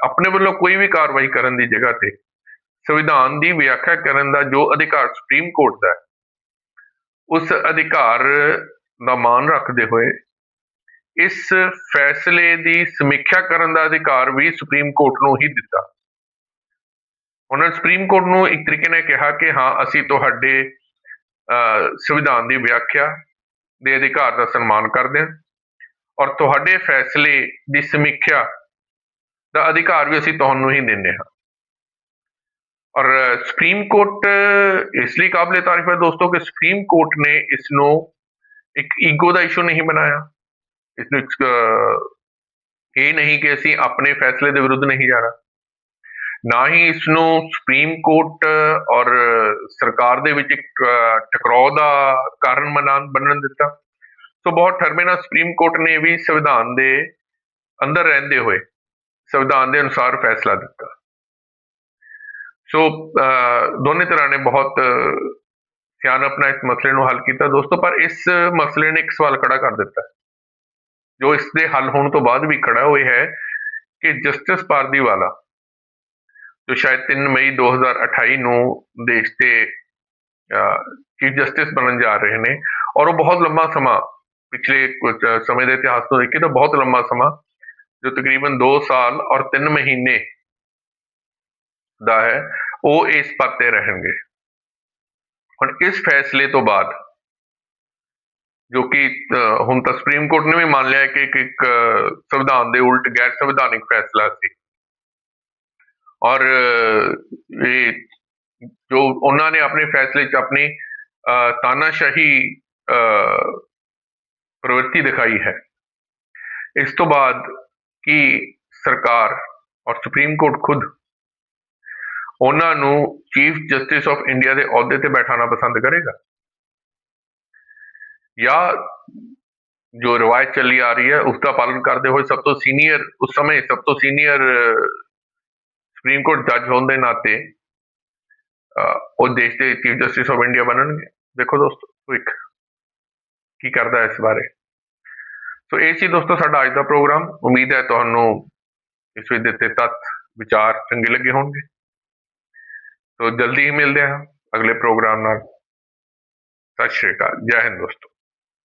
ਆਪਣੇ ਵੱਲੋਂ ਕੋਈ ਵੀ ਕਾਰਵਾਈ ਕਰਨ ਦੀ ਜਗ੍ਹਾ ਤੇ ਸੰਵਿਧਾਨ ਦੀ ਵਿਆਖਿਆ ਕਰਨ ਦਾ ਜੋ ਅਧਿਕਾਰ ਸੁਪਰੀਮ ਕੋਰਟ ਦਾ ਹੈ ਉਸ ਅਧਿਕਾਰ ਦਾ ਮਾਨ ਰੱਖਦੇ ਹੋਏ ਇਸ ਫੈਸਲੇ ਦੀ ਸਮੀਖਿਆ ਕਰਨ ਦਾ ਅਧਿਕਾਰ ਵੀ ਸੁਪਰੀਮ ਕੋਰਟ ਨੂੰ ਹੀ ਦਿੱਤਾ। ਉਹਨਾਂ ਨੇ ਸੁਪਰੀਮ ਕੋਰਟ ਨੂੰ ਇੱਕ ਤਰੀਕੇ ਨਾਲ ਕਿਹਾ ਕਿ ਹਾਂ ਅਸੀਂ ਤੁਹਾਡੇ ਸੰਵਿਧਾਨ ਦੀ ਵਿਆਖਿਆ ਦੇ ਅਧਿਕਾਰ ਦਾ ਸਨਮਾਨ ਕਰਦੇ ਹਾਂ। ਔਰ ਤੁਹਾਡੇ ਫੈਸਲੇ ਦੀ ਸਮੀਖਿਆ ਦਾ ਅਧਿਕਾਰ ਵੀ ਅਸੀਂ ਤੁਹਾਨੂੰ ਹੀ ਦਿੰਦੇ ਹਾਂ। ਔਰ ਸੁਪਰੀਮ ਕੋਰਟ, ਇਸ ਲਈ ਕਾਬਲੇ ਤਾਰੀਫ ਹੈ ਦੋਸਤੋ ਕਿ ਸੁਪਰੀਮ ਕੋਰਟ ਨੇ ਇਸ ਨੂੰ ਇੱਕ ਈਗੋ ਦਾ ਇਸ਼ੂ ਨਹੀਂ ਬਣਾਇਆ। ਇਸ ਨੂੰ ਇਹ ਨਹੀਂ ਕਿ ਅਸੀਂ ਆਪਣੇ ਫੈਸਲੇ ਦੇ ਵਿਰੁੱਧ ਨਹੀਂ ਜਾਣਾ ਨਾ ਹੀ ਇਸ ਨੂੰ ਸੁਪਰੀਮ ਕੋਰਟ ਔਰ ਸਰਕਾਰ ਦੇ ਵਿੱਚ ਇੱਕ ਅਹ, ਟਕਰਾਅ ਦਾ ਕਾਰਨ ਬਣਨ ਬਣਨ ਦਿੱਤਾ। ਸੋ ਬਹੁਤ ਠਰਮੇ ਨਾਲ ਸੁਪਰੀਮ ਕੋਰਟ ਨੇ ਵੀ ਸੰਵਿਧਾਨ ਦੇ ਅੰਦਰ ਰਹਿੰਦੇ ਹੋਏ ਸੰਵਿਧਾਨ ਦੇ ਅਨੁਸਾਰ ਫੈਸਲਾ ਦਿੱਤਾ। ਸੋ ਦੋਨੇ ਤਰ੍ਹਾਂ ਨੇ ਬਹੁਤ ਅਹ, ਆਪਣਾ ਇਸ ਮਸਲੇ ਨੂੰ ਹੱਲ ਕੀਤਾ। ਦੋਸਤੋ ਪਰ ਇਸ ਮਸਲੇ ਨੇ ਇੱਕ ਸਵਾਲ ਖੜਾ ਕਰ ਦਿੱਤਾ। ਜੋ ਇਸ ਦੇ ਹੱਲ ਹੋਣ ਤੋਂ ਬਾਅਦ ਵੀ ਖੜਾ ਹੋਇਆ ਹੈ ਕਿ ਜਸਟਿਸ ਪਾਰਦੀਵਾਲਾ ਜੋ ਸ਼ਾਇਦ 3 ਮਈ 2028 ਨੂੰ ਦੇਸ਼ ਦੇ ਚੀਫ ਜਸਟਿਸ ਬਣਨ ਜਾ ਰਹੇ ਨੇ ਔਰ ਉਹ ਬਹੁਤ ਲੰਮਾ ਸਮਾਂ ਪਿਛਲੇ ਕੁਝ ਸਮੇਂ ਦੇ ਇਤਿਹਾਸ ਤੋਂ ਦੇਖੀਏ ਤਾਂ ਬਹੁਤ ਲੰਮਾ ਸਮਾਂ ਜੋ ਤਕਰੀਬਨ 2 ਸਾਲ ਔਰ 3 ਮਹੀਨੇ ਦਾ ਹੈ ਉਹ ਇਸ ਪਦ ਤੇ ਰਹਿਣਗੇ। ਹੁਣ ਇਸ ਫੈਸਲੇ ਤੋਂ ਬਾਅਦ ਜੋ ਕਿ ਅਹ, ਹੁਣ ਤਾਂ ਸੁਪਰੀਮ ਕੋਰਟ ਨੇ ਵੀ ਮੰਨ ਲਿਆ ਕਿ ਇੱਕ ਸੰਵਿਧਾਨ ਦੇ ਉਲਟ ਗੈਰ ਸੰਵਿਧਾਨਿਕ ਫੈਸਲਾ ਸੀ। ਔਰ ਇਹ ਜੋ ਉਹਨਾਂ ਨੇ ਆਪਣੇ ਫੈਸਲੇ 'ਚ ਆਪਣੀ ਅਹ, ਤਾਨਾਸ਼ਾਹੀ ਅਹ, ਪ੍ਰਵਿਰਤੀ ਦਿਖਾਈ ਹੈ। ਇਸ ਤੋਂ ਬਾਅਦ ਕਿ ਸਰਕਾਰ ਔਰ ਸੁਪਰੀਮ ਕੋਰਟ ਖੁਦ ਉਹਨਾਂ ਨੂੰ ਚੀਫ ਜਸਟਿਸ ਆਫ ਇੰਡੀਆ ਦੇ ਅਹੁਦੇ ਤੇ ਬੈਠਾਉਣਾ ਪਸੰਦ ਕਰੇਗਾ? ਜਾਂ ਜੋ ਰਵਾਇਤ ਚੱਲੀ ਆ ਰਹੀ ਹੈ ਉਸ ਦਾ ਪਾਲਨ ਕਰਦੇ ਹੋਏ ਸਭ ਤੋਂ ਸੀਨੀਅਰ ਉਸ ਸਮੇਂ ਸਭ ਤੋਂ ਸੀਨੀਅਰ ਸੁਪਰੀਮ ਕੋਰਟ ਜੱਜ ਹੋਣ ਦੇ ਨਾਤੇ ਉਹ ਦੇਸ਼ ਦੇ ਚੀਫ ਜਸਟਿਸ ਆਫ ਇੰਡੀਆ ਬਣਨਗੇ। ਦੇਖੋ ਦੋਸਤੋ ਭਵਿੱਖ ਕੀ ਕਰਦਾ ਹੈ ਇਸ ਬਾਰੇ। ਸੋ ਇਹ ਸੀ ਦੋਸਤੋ ਸਾਡਾ ਅੱਜ ਦਾ ਪ੍ਰੋਗਰਾਮ। ਉਮੀਦ ਹੈ ਤੁਹਾਨੂੰ ਇਸ ਵਿੱਚ ਦਿੱਤੇ ਤੱਤ, ਵਿਚਾਰ ਚੰਗੇ ਲੱਗੇ ਹੋਣਗੇ। ਸੋ ਜਲਦੀ ਹੀ ਮਿਲਦੇ ਹਾਂ ਅਗਲੇ ਪ੍ਰੋਗਰਾਮ ਨਾਲ। ਸਤਿ ਸ਼੍ਰੀ ਅਕਾਲ। ਜੈ ਹਿੰਦ ਦੋਸਤੋ।